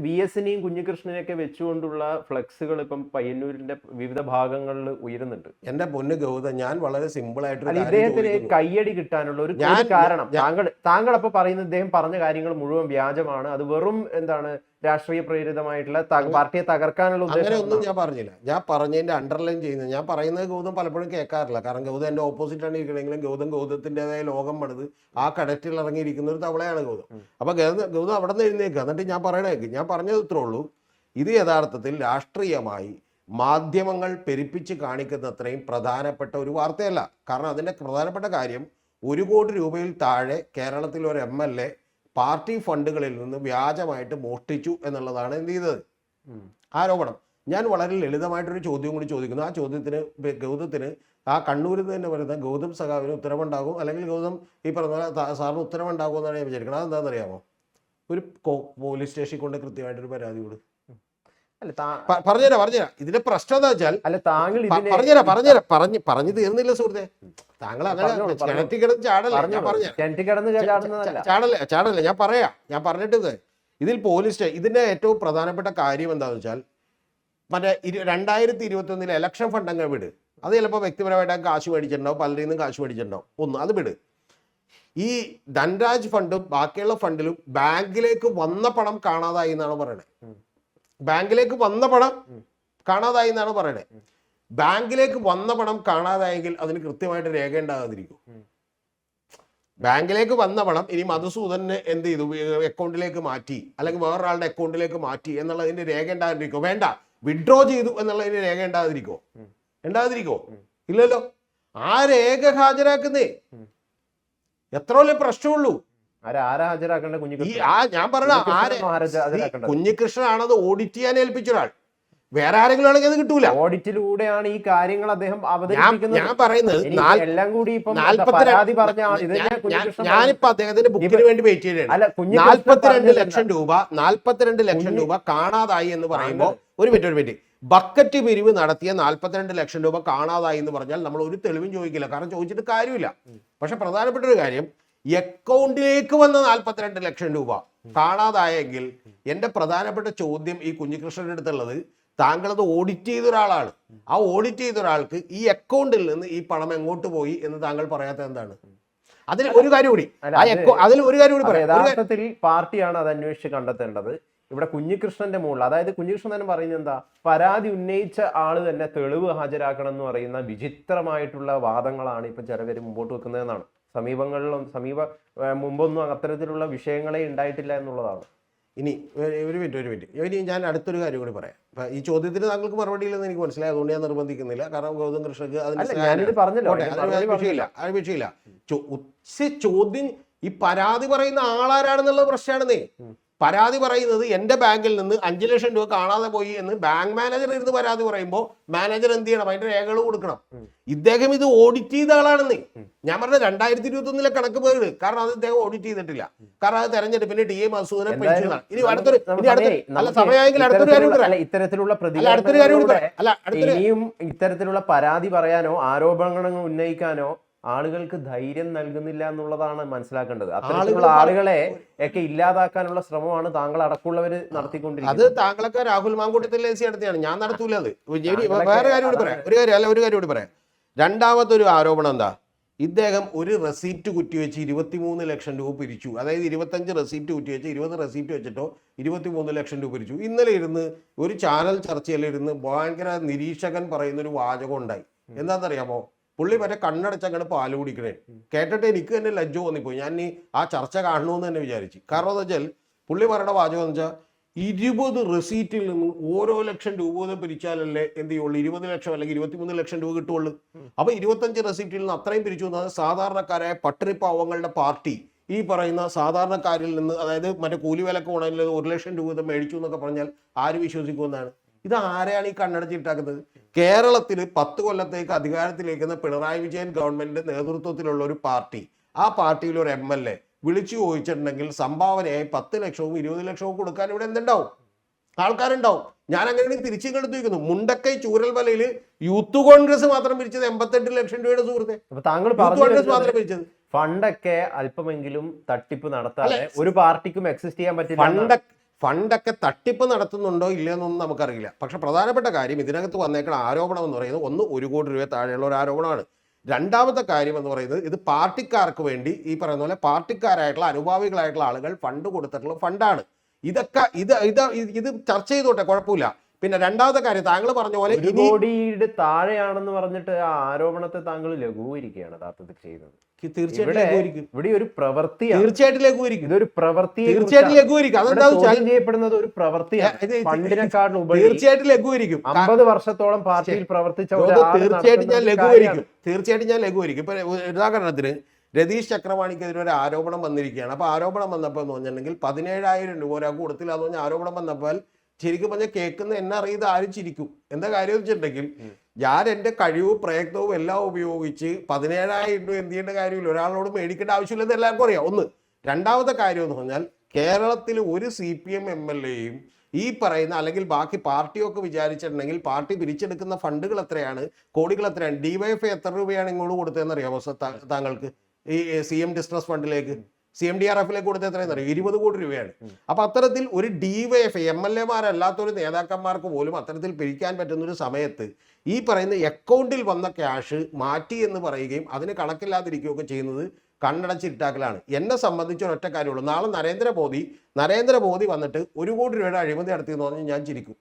[SPEAKER 1] വി എസിനെയും കുഞ്ഞികൃഷ്ണനെയൊക്കെ വെച്ചുകൊണ്ടുള്ള ഫ്ലെക്സുകൾ ഇപ്പം പയ്യന്നൂരിന്റെ വിവിധ ഭാഗങ്ങളിൽ ഉയരുന്നുണ്ട്.
[SPEAKER 2] എന്റെ പൊന്ന് ഗൗത ഞാൻ വളരെ സിമ്പിൾ ആയിട്ട്
[SPEAKER 1] ഇദ്ദേഹത്തിന് കയ്യടി കിട്ടാനുള്ള ഒരു കാരണം. താങ്കൾ താങ്കൾ അപ്പൊ പറയുന്നത് ഇദ്ദേഹം പറഞ്ഞ കാര്യങ്ങൾ മുഴുവൻ വ്യാജമാണ്. അത് വെറും എന്താണ് രാഷ്ട്രീയ പ്രേരിതമായിട്ടുള്ള പാർട്ടിയെ തകർക്കാനുള്ള ഉദ്ദേശം
[SPEAKER 2] ഒന്നും ഞാൻ പറഞ്ഞില്ല. ഞാൻ പറഞ്ഞതിന്റെ അണ്ടർലൈൻ ചെയ്യുന്നത് ഞാൻ പറയുന്നത് ഗൗതം പലപ്പോഴും കേൾക്കാറില്ല. കാരണം ഗൗതം എന്റെ ഓപ്പോസിറ്റ് ആണ് ഇരിക്കണമെങ്കിലും ഗൗതം ഗൗതത്തിന്റെതായ ലോകം പണിത് ആ കടറ്റിൽ ഇറങ്ങിയിരിക്കുന്ന ഒരു തവളയാണ് ഗൗതം. അപ്പൊ ഗൗതം അവിടെ നിന്ന് എഴുന്നേക്കുക എന്നിട്ട് ഞാൻ പറയണേക്ക് ഞാൻ പറഞ്ഞത് ഇത്രേ ഉള്ളൂ. ഇത് യഥാർത്ഥത്തിൽ രാഷ്ട്രീയമായി മാധ്യമങ്ങൾ പെരുപ്പിച്ച് കാണിക്കുന്ന അത്രയും പ്രധാനപ്പെട്ട ഒരു വാർത്തയല്ല. കാരണം അതിന്റെ പ്രധാനപ്പെട്ട കാര്യം ഒരു കോടി രൂപയിൽ താഴെ കേരളത്തിൽ ഒരു എം എൽ എ പാർട്ടി ഫണ്ടുകളിൽ നിന്ന് വ്യാജമായിട്ട് മോഷ്ടിച്ചു എന്നുള്ളതാണ് എന്ത് ചെയ്തത്? ആരോപണം. ഞാൻ വളരെ ലളിതമായിട്ടൊരു ചോദ്യം കൂടി ചോദിക്കുന്നു. ആ ചോദ്യത്തിന് ഗൗതത്തിന് ആ കണ്ണൂരിൽ നിന്ന് തന്നെ വരുന്ന ഗൗതം സഖാവിന് ഉത്തരവുണ്ടാകും? അല്ലെങ്കിൽ ഗൗതം ഈ പറഞ്ഞ സാറിന് ഉത്തരവുണ്ടാകുമെന്നാണ് ഞാൻ വിചാരിക്കുന്നത്. അതെന്താണെന്ന് അറിയാമോ ഒരു പോലീസ് സ്റ്റേഷനിൽ കൊണ്ട് കൃത്യമായിട്ടൊരു പരാതി കൊടു
[SPEAKER 1] അല്ല താ-
[SPEAKER 2] പ- പറഞ്ഞുതരാം പറഞ്ഞുതരാം. ഇതിന്റെ പ്രശ്നം എന്താ വെച്ചാൽ പറഞ്ഞുതരാം പറഞ്ഞുതരാം. പറഞ്ഞു പറഞ്ഞു തീർന്നില്ല സുഹൃത്തെ. താങ്കൾ അങ്ങനെ. കിണറ്റി കിടന്ന് ചാടല്ല? ഞാൻ
[SPEAKER 1] പറയാ
[SPEAKER 2] പറഞ്ഞു
[SPEAKER 1] കിടന്ന് ചാടുന്നതല്ല.
[SPEAKER 2] ചാടല്ല ചാടല്ല? ഞാൻ പറയാം. ഞാൻ പറഞ്ഞിട്ട് ഇതിൽ പോലീസ് ഇതിന്റെ ഏറ്റവും പ്രധാനപ്പെട്ട കാര്യം എന്താണെന്ന് വെച്ചാൽ മറ്റേ ഇരു രണ്ടായിരത്തി ഇരുപത്തി ഒന്നിലെ ഇലക്ഷൻ ഫണ്ട് അങ്ങ് വിട്. അത് ചിലപ്പോൾ വ്യക്തിപരമായിട്ട് കാശ് മേടിച്ചിട്ടുണ്ടാവും പലരിൽ നിന്നും കാശ് മേടിച്ചിട്ടുണ്ടാവും. ഒന്ന് അത് വിട്. ഈ ധൻരാജ് ഫണ്ടും ബാക്കിയുള്ള ഫണ്ടിലും ബാങ്കിലേക്ക് വന്ന പണം കാണാതായി എന്നാണ് പറയണത്. ബാങ്കിലേക്ക് വന്ന പണം. കാണാതായി എന്നാണ് പറയണേ. ബാങ്കിലേക്ക് വന്ന പണം കാണാതായെങ്കിൽ അതിന് കൃത്യമായിട്ട് രേഖ ഉണ്ടാകാതിരിക്കും. ബാങ്കിലേക്ക് വന്ന പണം ഇനി മധുസൂദന് എന്ത് ചെയ്തു? അക്കൗണ്ടിലേക്ക് മാറ്റി അല്ലെങ്കിൽ വേറൊരാളുടെ അക്കൗണ്ടിലേക്ക് മാറ്റി എന്നുള്ളതിന്റെ രേഖ ഉണ്ടാകാതിരിക്കോ വേണ്ട. വിഡ്രോ ചെയ്തു എന്നുള്ളതിന്റെ രേഖ ഉണ്ടാകാതിരിക്കോ ഉണ്ടാകാതിരിക്കോ ഇല്ലല്ലോ. ആ രേഖ ഹാജരാക്കുന്നേ.
[SPEAKER 3] എത്ര വലിയ പ്രശ്നമുള്ളൂ.
[SPEAKER 2] ആ ഞാൻ പറഞ്ഞ ആരെ? കുഞ്ഞികൃഷ്ണനാണത് ഓഡിറ്റ് ചെയ്യാൻ ഏൽപ്പിച്ച ഒരാൾ. വേറെ ആരെങ്കിലും ആണെങ്കിൽ അത് കിട്ടൂല.
[SPEAKER 1] ഓഡിറ്റിലൂടെയാണ് ഈ കാര്യങ്ങൾ അദ്ദേഹം അവതരിപ്പിക്കുന്നത്.
[SPEAKER 2] ഞാൻ പറയുന്നത്
[SPEAKER 1] എല്ലാം കൂടി
[SPEAKER 2] നാല്പത്തിരണ്ട് ഞാനിപ്പോ അദ്ദേഹത്തിന്റെ ബുക്കിന് വേണ്ടി വെയിറ്റ്
[SPEAKER 1] ചെയ്യുകയാണ്
[SPEAKER 2] നാൽപ്പത്തിരണ്ട് ലക്ഷം രൂപ നാൽപ്പത്തിരണ്ട് ലക്ഷം രൂപ കാണാതായി എന്ന് പറയുമ്പോൾ ഒരു മിനിറ്റ് ഒരു മിനിറ്റ് ബക്കറ്റ് പിരിവ് നടത്തിയ നാൽപ്പത്തിരണ്ട് ലക്ഷം രൂപ കാണാതായി എന്ന് പറഞ്ഞാൽ നമ്മൾ ഒരു തെളിവും ചോദിക്കില്ല. കാരണം ചോദിച്ചിട്ട് കാര്യമില്ല. പക്ഷെ പ്രധാനപ്പെട്ട ഒരു കാര്യം അക്കൗണ്ടിലേക്ക് വന്ന നാൽപ്പത്തിരണ്ട് ലക്ഷം രൂപ കാണാതായെങ്കിൽ എന്റെ പ്രധാനപ്പെട്ട ചോദ്യം ഈ കുഞ്ഞികൃഷ്ണന്റെ അടുത്തുള്ളത്. താങ്കൾ താങ്കളത് ഓഡിറ്റ് ചെയ്ത ഒരാളാണ്. ആ ഓഡിറ്റ് ചെയ്ത ഒരാൾക്ക് ഈ അക്കൗണ്ടിൽ നിന്ന് ഈ പണം എങ്ങോട്ട് പോയി എന്ന് താങ്കൾ പറയാത്ത എന്താണ്? അതിൽ ഒരു കാര്യം കൂടി.
[SPEAKER 1] അത്
[SPEAKER 2] അതിൽ ഒരു കാര്യം കൂടി പറയാം.
[SPEAKER 1] യഥാർത്ഥത്തിൽ പാർട്ടിയാണ് അത് അന്വേഷിച്ച് കണ്ടെത്തേണ്ടത്. ഇവിടെ കുഞ്ഞികൃഷ്ണന്റെ മുകളിൽ അതായത് കുഞ്ഞികൃഷ്ണൻ തന്നെ പറയുന്നത് എന്താ? പരാതി ഉന്നയിച്ച ആൾ തന്നെ തെളിവ് ഹാജരാക്കണം എന്ന് പറയുന്ന വിചിത്രമായിട്ടുള്ള വാദങ്ങളാണ് ഇപ്പൊ ചിലവര് മുമ്പോട്ട് വെക്കുന്നതെന്നാണ്. സമീപങ്ങളിലും സമീപ മുമ്പൊന്നും അത്തരത്തിലുള്ള വിഷയങ്ങളെ ഉണ്ടായിട്ടില്ല എന്നുള്ളതാണ്.
[SPEAKER 2] ഇനി ഒരു മിനിറ്റ് ഒരു മിനിറ്റ്. ഇനി ഞാൻ അടുത്തൊരു കാര്യം കൂടി പറയാം. അപ്പൊ ഈ ചോദ്യത്തിന് താങ്കൾക്ക് മറുപടി ഇല്ലെന്ന് എനിക്ക് മനസ്സിലായി. അതുകൊണ്ട് ഞാൻ നിർബന്ധിക്കുന്നില്ല. കാരണം ഗൗതം കൃഷ്ണക്ക് അതിന് വിഷയമില്ല. അത് വിഷയമില്ല. ചോദ്യം ഈ പരാതി പറയുന്ന ആളാരാണെന്നുള്ള പ്രശ്നമാണെന്നേ. പരാതി പറയുന്നത് എന്റെ ബാങ്കിൽ നിന്ന് അഞ്ച് ലക്ഷം രൂപ കാണാതെ പോയി എന്ന് ബാങ്ക് മാനേജർ ഇരുന്ന് പരാതി പറയുമ്പോൾ മാനേജർ എന്ത് ചെയ്യണം? അതിന്റെ രേഖകൾ കൊടുക്കണം. ഇദ്ദേഹം ഇത് ഓഡിറ്റ് ചെയ്ത ആളാണെന്ന്. ഞാൻ പറഞ്ഞ രണ്ടായിരത്തി ഇരുപത്തി ഒന്നിലെ കണക്ക് പേര് കാരണം അത് ഇദ്ദേഹം ഓഡിറ്റ് ചെയ്തിട്ടില്ല. കാരണം അത് തെരഞ്ഞെടുപ്പിന് ടി എ മസൂദനെ ഇനി അടുത്തൊരു ഇനി അടുത്ത
[SPEAKER 1] സമയമായി.
[SPEAKER 2] അല്ല
[SPEAKER 1] നമുക്ക്
[SPEAKER 2] അടുത്തൊരു കാര്യം
[SPEAKER 1] ഇത്തരത്തിലുള്ള-
[SPEAKER 2] അടുത്തൊരു കാര്യം അല്ല
[SPEAKER 1] ഇനിയും ഇത്തരത്തിലുള്ള പരാതി പറയാനോ ആരോപണങ്ങൾ ഉന്നയിക്കാനോ ആളുകൾക്ക് ധൈര്യം നൽകുന്നില്ല എന്നുള്ളതാണ് മനസ്സിലാക്കേണ്ടത്. അത്തരത്തിലുള്ള ആളുകളെ ഒക്കെ ഇല്ലാതാക്കാനുള്ള ശ്രമമാണ് താങ്കൾ
[SPEAKER 2] അടക്കമുള്ളവർ
[SPEAKER 1] നടത്തിക്കൊണ്ടിരിക്കുന്നത്.
[SPEAKER 2] അത് താങ്കളൊക്കെ രാഹുൽ മാങ്കൂട്ടത്തിൽ നടത്തിയാണ്. ഞാൻ നടത്തൂല അത്. വേറെ കാര്യം കൂടി പറയാം. ഒരു കാര്യം അല്ല ഒരു കാര്യം കൂടി പറയാം. രണ്ടാമത്തെ ഒരു ആരോപണം എന്താ? ഇദ്ദേഹം ഒരു റെസീപ്റ്റ് കുറ്റിവെച്ച് ഇരുപത്തിമൂന്ന് ലക്ഷം രൂപ പിരിച്ചു. അതായത് ഇരുപത്തഞ്ച് റെസീപ്റ്റ് കുറ്റിവെച്ച് ഇരുപത് റെസീപ്റ്റ് വെച്ചിട്ടോ ഇരുപത്തിമൂന്ന് ലക്ഷം രൂപ പിരിച്ചു. ഇന്നലെ ഇരുന്ന് ഒരു ചാനൽ ചർച്ചയിൽ ഇരുന്ന് ഭയങ്കര നിരീക്ഷകൻ പറയുന്ന ഒരു വാചകം ഉണ്ടായി എന്താണെന്നറിയാമോ? പുള്ളി മറ്റേ കണ്ണടച്ച് അങ്ങോട്ട് പാൽ കുടിക്കണേ. കേട്ടിട്ട് എനിക്ക് തന്നെ ലജ്ജ തോന്നിപ്പോയി. ഞാൻ ഈ ആ ചർച്ച കാണണമെന്ന് തന്നെ വിചാരിച്ചു. കാരണം എന്താ വെച്ചാൽ പുള്ളി പറയുന്ന വാചകം എന്ന് വെച്ചാൽ ഇരുപത് റെസീറ്റിൽ നിന്ന് ഓരോ ലക്ഷം രൂപ വീതം പിരിച്ചാലല്ലേ എന്ത് ചെയ്യുള്ളൂ? ഇരുപത് ലക്ഷം അല്ലെങ്കിൽ ഇരുപത്തിമൂന്ന് ലക്ഷം രൂപ കിട്ടുള്ളൂ. അപ്പൊ ഇരുപത്തഞ്ച് റെസീറ്റിൽ നിന്ന് അത്രയും പിരിച്ചു എന്നത് സാധാരണക്കാരായ പട്ടിണിപ്പാവങ്ങളുടെ പാർട്ടി. ഈ പറയുന്ന സാധാരണക്കാരിൽ നിന്ന് അതായത് മറ്റേ കൂലിവിലക്ക് ഉണങ്ങിൽ ഒരു ലക്ഷം രൂപ വീതം മേടിച്ചു എന്നൊക്കെ പറഞ്ഞാൽ ആര് വിശ്വസിക്കുമെന്നാണ്? ഇത് ആരെയാണ് ഈ കണ്ണടച്ചിട്ടാക്കുന്നത് കേരളത്തിൽ പത്ത് കൊല്ലത്തേക്ക് അധികാരത്തിലേക്കുന്ന പിണറായി വിജയൻ ഗവൺമെന്റിന്റെ നേതൃത്വത്തിലുള്ള ഒരു പാർട്ടി ആ പാർട്ടിയിൽ ഒരു എം എൽ എ വിളിച്ചു ചോദിച്ചിട്ടുണ്ടെങ്കിൽ സംഭാവനയായി പത്ത് ലക്ഷവും ഇരുപത് ലക്ഷവും കൊടുക്കാൻ ഇവിടെ എന്തുണ്ടാവും? ആൾക്കാരുണ്ടാവും. ഞാൻ അങ്ങനെയാണെങ്കിൽ തിരിച്ചിങ്ങെടുത്ത് വയ്ക്കുന്നു മുണ്ടക്കൈ ചൂരൽ വലയിൽ യൂത്ത് കോൺഗ്രസ് മാത്രം പിരിച്ചത് എൺപത്തെട്ട് ലക്ഷം രൂപയുടെ സുഹൃത്തെ.
[SPEAKER 1] താങ്കൾ
[SPEAKER 2] കോൺഗ്രസ് മാത്രം പിരിച്ചത്.
[SPEAKER 1] ഫണ്ടൊക്കെ അല്പമെങ്കിലും തട്ടിപ്പ് നടത്താതെ ഒരു പാർട്ടിക്കും എക്സിസ്റ്റ് ചെയ്യാൻ പറ്റില്ല എന്നാണ്.
[SPEAKER 2] ഫണ്ട് ഫണ്ടൊക്കെ തട്ടിപ്പ് നടത്തുന്നുണ്ടോ ഇല്ലയെന്നൊന്നും നമുക്കറിയില്ല. പക്ഷെ പ്രധാനപ്പെട്ട കാര്യം ഇതിനകത്ത് വന്നേക്കുന്ന ആരോപണം എന്ന് പറയുന്നത് ഒന്ന് ഒരു കോടി രൂപ താഴെയുള്ള ഒരു ആരോപണമാണ്. രണ്ടാമത്തെ കാര്യം എന്ന് പറയുന്നത് ഇത് പാർട്ടിക്കാർക്ക് വേണ്ടി ഈ പറയുന്ന പോലെ പാർട്ടിക്കാരായിട്ടുള്ള അനുഭാവികളായിട്ടുള്ള ആളുകൾ ഫണ്ട് കൊടുത്തിട്ടുള്ള ഫണ്ടാണ്. ഇതൊക്കെ ഇത് ഇത് ഇത് ചർച്ച ചെയ്തോട്ടെ കുഴപ്പമില്ല. പിന്നെ രണ്ടാമത്തെ കാര്യം താങ്കൾ പറഞ്ഞ പോലെ
[SPEAKER 1] കോടിയുടെ താഴെയാണെന്ന് പറഞ്ഞിട്ട് ആ ആരോപണത്തെ താങ്കൾ ലഘൂകരിക്കുകയാണ് യഥാർത്ഥത്തിൽ ചെയ്യുന്നത്.
[SPEAKER 2] തീർച്ചയായിട്ടും
[SPEAKER 1] ഇവിടെ ഒരു
[SPEAKER 2] തീർച്ചയായിട്ടും ലഘൂകരിക്കും.
[SPEAKER 1] ഇതൊരു
[SPEAKER 2] തീർച്ചയായിട്ടും. ലഘൂകരിക്കും
[SPEAKER 1] ഇവിടെ
[SPEAKER 2] അതെന്താ
[SPEAKER 1] ചോദ്യം ചെയ്യപ്പെടുന്നത് ഒരു പ്രവൃത്തിയാണ്.
[SPEAKER 2] തീർച്ചയായിട്ടും ലഘൂകരിക്കും.
[SPEAKER 1] അമ്പത് വർഷത്തോളം പാർട്ടിയിൽ പ്രവർത്തിച്ച
[SPEAKER 2] തീർച്ചയായിട്ടും ഞാൻ ലഘൂകരിക്കും. തീർച്ചയായിട്ടും ഞാൻ ലഘൂകരിക്കും. ഇപ്പൊ ഉദാഹരണത്തിന് രതീഷ് ചക്രവാണിക്കെതിരെ ഒരു ആരോപണം വന്നിരിക്കുകയാണ്. അപ്പൊ ആരോപണം വന്നപ്പോൾ എന്ന് പറഞ്ഞിട്ടുണ്ടെങ്കിൽ പതിനേഴായിരം രൂപ ഒരാൾ കൊടുത്തില്ല എന്ന് പറഞ്ഞാൽ ആരോപണം വന്നപ്പോൾ ശരിക്കും പറഞ്ഞാൽ കേൾക്കുന്ന എന്നെ അറിയത് ആരും ചിരിക്കും. എന്താ കാര്യം വെച്ചിട്ടുണ്ടെങ്കിൽ ഞാൻ എന്റെ കഴിവും പ്രയത്നവും എല്ലാം ഉപയോഗിച്ച് പതിനേഴായിരം രൂപ എന്ത് ചെയ്യേണ്ട കാര്യമില്ല. ഒരാളോട് മേടിക്കേണ്ട ആവശ്യമില്ലെന്ന് എല്ലാവർക്കും അറിയാം. ഒന്ന് രണ്ടാമത്തെ കാര്യം എന്ന് പറഞ്ഞാൽ കേരളത്തിൽ ഒരു C P M M L എയും ഈ പറയുന്ന അല്ലെങ്കിൽ ബാക്കി പാർട്ടിയൊക്കെ വിചാരിച്ചിട്ടുണ്ടെങ്കിൽ പാർട്ടി പിരിച്ചെടുക്കുന്ന ഫണ്ടുകൾ എത്രയാണ്? കോടികൾ എത്രയാണ്? ഡിവൈഎഫ് എത്ര രൂപയാണ് ഇങ്ങോട്ട് കൊടുത്തതെന്ന് അറിയാമോ താങ്കൾക്ക്? ഈ സി എം ഡിസ്ട്രസ് ഫണ്ടിലേക്ക് സി എം ഡി ആർ എഫിലേക്ക് കൊടുത്ത എത്രയെന്ന് അറിയാം ഇരുപത് കോടി രൂപയാണ്. അപ്പൊ അത്തരത്തിൽ ഒരു ഡിവൈഎഫ് എം എൽ എമാരല്ലാത്തൊരു നേതാക്കന്മാർക്ക് പോലും അത്തരത്തിൽ പിരിക്കാൻ പറ്റുന്ന ഒരു സമയത്ത് ഈ പറയുന്ന അക്കൗണ്ടിൽ വന്ന ക്യാഷ് മാറ്റി എന്ന് പറയുകയും അതിന് കണക്കില്ലാതിരിക്കുകയൊക്കെ ചെയ്യുന്നത് കണ്ണടച്ചിട്ടാക്കലാണ് എന്നെ സംബന്ധിച്ച് ഒരൊറ്റ കാര്യമുള്ളൂ. നാളെ നരേന്ദ്രമോദി നരേന്ദ്രമോദി വന്നിട്ട് ഒരു കോടി രൂപയുടെ അഴിമതി നടത്തിയെന്ന് പറഞ്ഞാൽ ഞാൻ ചിരിക്കും.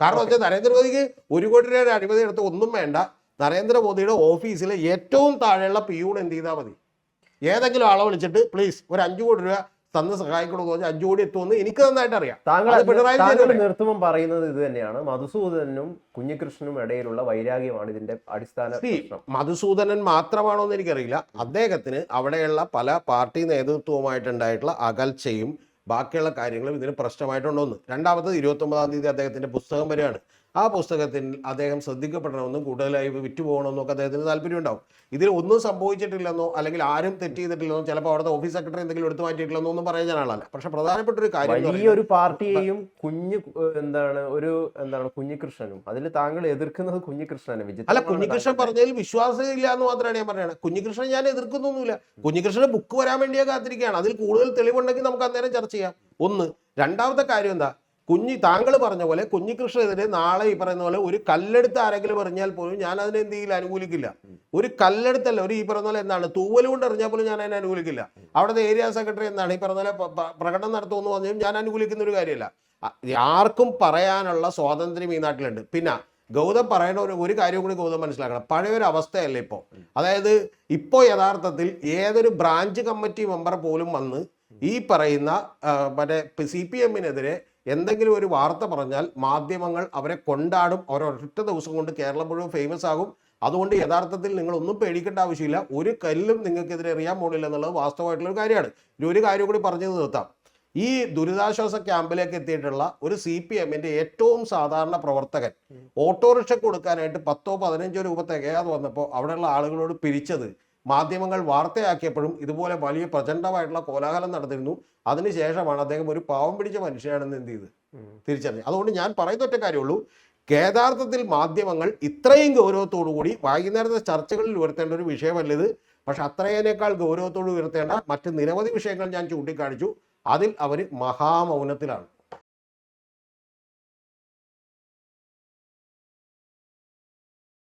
[SPEAKER 2] കാരണം വെച്ചാൽ നരേന്ദ്രമോദിക്ക് ഒരു കോടി രൂപയുടെ അഴിമതി എടുത്ത് ഒന്നും വേണ്ട. നരേന്ദ്രമോദിയുടെ ഓഫീസിലെ ഏറ്റവും താഴെയുള്ള പിയൂൺ എന്ത് ചെയ്താൽ മതി. ഏതെങ്കിലും ആളെ വിളിച്ചിട്ട് പ്ലീസ് ഒരു അഞ്ചു കോടി രൂപ തന്ന് സഹായിക്കണമെന്ന് പറഞ്ഞാൽ അഞ്ചു കോടി എത്തുമെന്ന് എനിക്ക് നന്നായിട്ട് അറിയാം.
[SPEAKER 1] താങ്കൾ നിർത്തുമ്പം പറയുന്നത് ഇത് തന്നെയാണ്. മധുസൂദനും കുഞ്ഞികൃഷ്ണനും ഇടയിലുള്ള വൈരാഗ്യമാണ് ഇതിന്റെ അടിസ്ഥാന
[SPEAKER 2] മധുസൂദനൻ മാത്രമാണോ എന്ന് എനിക്കറിയില്ല. അദ്ദേഹത്തിന് അവിടെയുള്ള പല പാർട്ടി നേതൃത്വവുമായിട്ടുണ്ടായിട്ടുള്ള അകൽച്ചയും ബാക്കിയുള്ള കാര്യങ്ങളും ഇതിന് പ്രശ്നമായിട്ടുണ്ടോന്ന്. രണ്ടാമത്തത് ഇരുപത്തി ഒമ്പതാം തീയതി അദ്ദേഹത്തിന്റെ പുസ്തകം വരികയാണ് ആ പുസ്തകത്തിൽ അദ്ദേഹം ശ്രദ്ധിക്കപ്പെടണമെന്നും കൂടുതലായി വിറ്റുപോകണമെന്നും ഒക്കെ അദ്ദേഹത്തിന് താല്പര്യം ഉണ്ടാവും ഇതിൽ ഒന്നും സംഭവിച്ചിട്ടില്ലെന്നോ അല്ലെങ്കിൽ ആരും തെറ്റ് ചെയ്തിട്ടില്ലെന്നോ ചിലപ്പോൾ അവിടുത്തെ ഓഫീസ് സെക്രട്ടറി എന്തെങ്കിലും എടുത്തു മാറ്റിയിട്ടില്ലെന്നോ ഒന്നും പറയാൻ ആളല്ല പക്ഷെ പ്രധാനപ്പെട്ട ഒരു കാര്യം ഈ
[SPEAKER 1] ഒരു പാർട്ടിയെയും കുഞ്ഞു എന്താണ് ഒരു എന്താണ് കുഞ്ഞികൃഷ്ണനും അതിൽ താങ്കൾ എതിർക്കുന്നത് കുഞ്ഞികൃഷ്ണനെ
[SPEAKER 2] അല്ല
[SPEAKER 1] വിചിത്രമാണ്
[SPEAKER 2] കുഞ്ഞികൃഷ്ണൻ പറഞ്ഞതിൽ വിശ്വാസം ഇല്ല എന്ന് മാത്രമാണ് ഞാൻ പറയുന്നത്. കുഞ്ഞികൃഷ്ണൻ ഞാൻ എതിർക്കുന്നൊന്നുമില്ല. കുഞ്ഞികൃഷ്ണന് ബുക്ക് വരാൻ വേണ്ടിയാണ് കാത്തിരിക്കുകയാണ്. അതിൽ കൂടുതൽ തെളിവുണ്ടെങ്കിൽ നമുക്ക് അന്നേരം ചർച്ച ചെയ്യാം. ഒന്ന് രണ്ടാമത്തെ കാര്യം എന്താ? കുഞ്ഞി താങ്കൾ പറഞ്ഞ പോലെ കുഞ്ഞികൃഷ്ണനെതിരെ നാളെ ഈ പറയുന്ന പോലെ ഒരു കല്ലെടുത്ത് ആരെങ്കിലും എറിഞ്ഞാൽ പോലും ഞാൻ അതിനെ ചെയ്യില്ല അനുകൂലിക്കില്ല. ഒരു കല്ലെടുത്തല്ല ഒരു ഈ പറയുന്ന പോലെ എന്താണ് തൂവൽ കൊണ്ട് എറിഞ്ഞാൽ പോലും ഞാൻ അതിനെ അനുകൂലിക്കില്ല. അവിടുത്തെ ഏരിയ സെക്രട്ടറി എന്താണ് ഈ പറഞ്ഞ പോലെ പ്രകടനം നടത്തുമെന്ന് പറഞ്ഞാൽ ഞാൻ അനുകൂലിക്കുന്ന ഒരു കാര്യമല്ല. ആർക്കും പറയാനുള്ള സ്വാതന്ത്ര്യം ഈ നാട്ടിലുണ്ട്. പിന്നെ ഗൗതം പറയേണ്ട ഒരു ഒരു കാര്യം കൂടി ഗൗതം മനസ്സിലാക്കണം. പഴയൊരു അവസ്ഥയല്ല ഇപ്പോൾ അതായത് ഇപ്പോൾ യഥാർത്ഥത്തിൽ ഏതൊരു ബ്രാഞ്ച് കമ്മിറ്റി മെമ്പർ പോലും വന്ന് ഈ പറയുന്ന മറ്റേ സി പി എമ്മിനെതിരെ എന്തെങ്കിലും ഒരു വാർത്ത പറഞ്ഞാൽ മാധ്യമങ്ങൾ അവരെ കൊണ്ടാടും. ഒരൊറ്റ ദിവസം കൊണ്ട് കേരളം മുഴുവൻ ഫേമസ് ആകും. അതുകൊണ്ട് യഥാർത്ഥത്തിൽ നിങ്ങൾ ഒന്നും പേടിക്കേണ്ട ആവശ്യമില്ല. ഒരു കല്ലും നിങ്ങൾക്കെതിരെ അറിയാൻ പോണില്ല എന്നുള്ളത് വാസ്തവമായിട്ടുള്ള ഒരു കാര്യമാണ്. ഇനി ഒരു കാര്യം കൂടി പറഞ്ഞു നിർത്താം. ഈ ദുരിതാശ്വാസ ക്യാമ്പിലേക്ക് എത്തിയിട്ടുള്ള ഒരു സി പി എമ്മിന്റെ ഏറ്റവും സാധാരണ പ്രവർത്തകൻ ഓട്ടോറിക്ഷ കൊടുക്കാനായിട്ട് പത്തോ പതിനഞ്ചോ രൂപ തികയാതെ വന്നപ്പോൾ അവിടെയുള്ള ആളുകളോട് പിരിച്ചത് മാധ്യമങ്ങൾ വാർത്തയാക്കിയപ്പോഴും ഇതുപോലെ വലിയ പ്രചണ്ഡമായിട്ടുള്ള കോലാഹലം നടന്നിരുന്നു. അതിനുശേഷമാണ് അദ്ദേഹം ഒരു പാവം പിടിച്ച മനുഷ്യനാണെന്ന് എന്ത് ചെയ്ത്?
[SPEAKER 1] തിരിച്ചറിഞ്ഞത്
[SPEAKER 2] തിരിച്ചറിഞ്ഞു. അതുകൊണ്ട് ഞാൻ പറയുന്ന ഒറ്റ കാര്യമുള്ളൂ. യഥാർത്ഥത്തിൽ മാധ്യമങ്ങൾ ഇത്രയും ഗൗരവത്തോടു കൂടി വൈകുന്നേരത്തെ ചർച്ചകളിൽ ഉയർത്തേണ്ട ഒരു വിഷയമല്ല ഇത്. പക്ഷെ അത്രയേനേക്കാൾ ഗൗരവത്തോട് ഉയർത്തേണ്ട മറ്റ് നിരവധി വിഷയങ്ങൾ ഞാൻ ചൂണ്ടിക്കാണിച്ചു. അതിൽ അവർ മഹാമൗനത്തിലാണ്.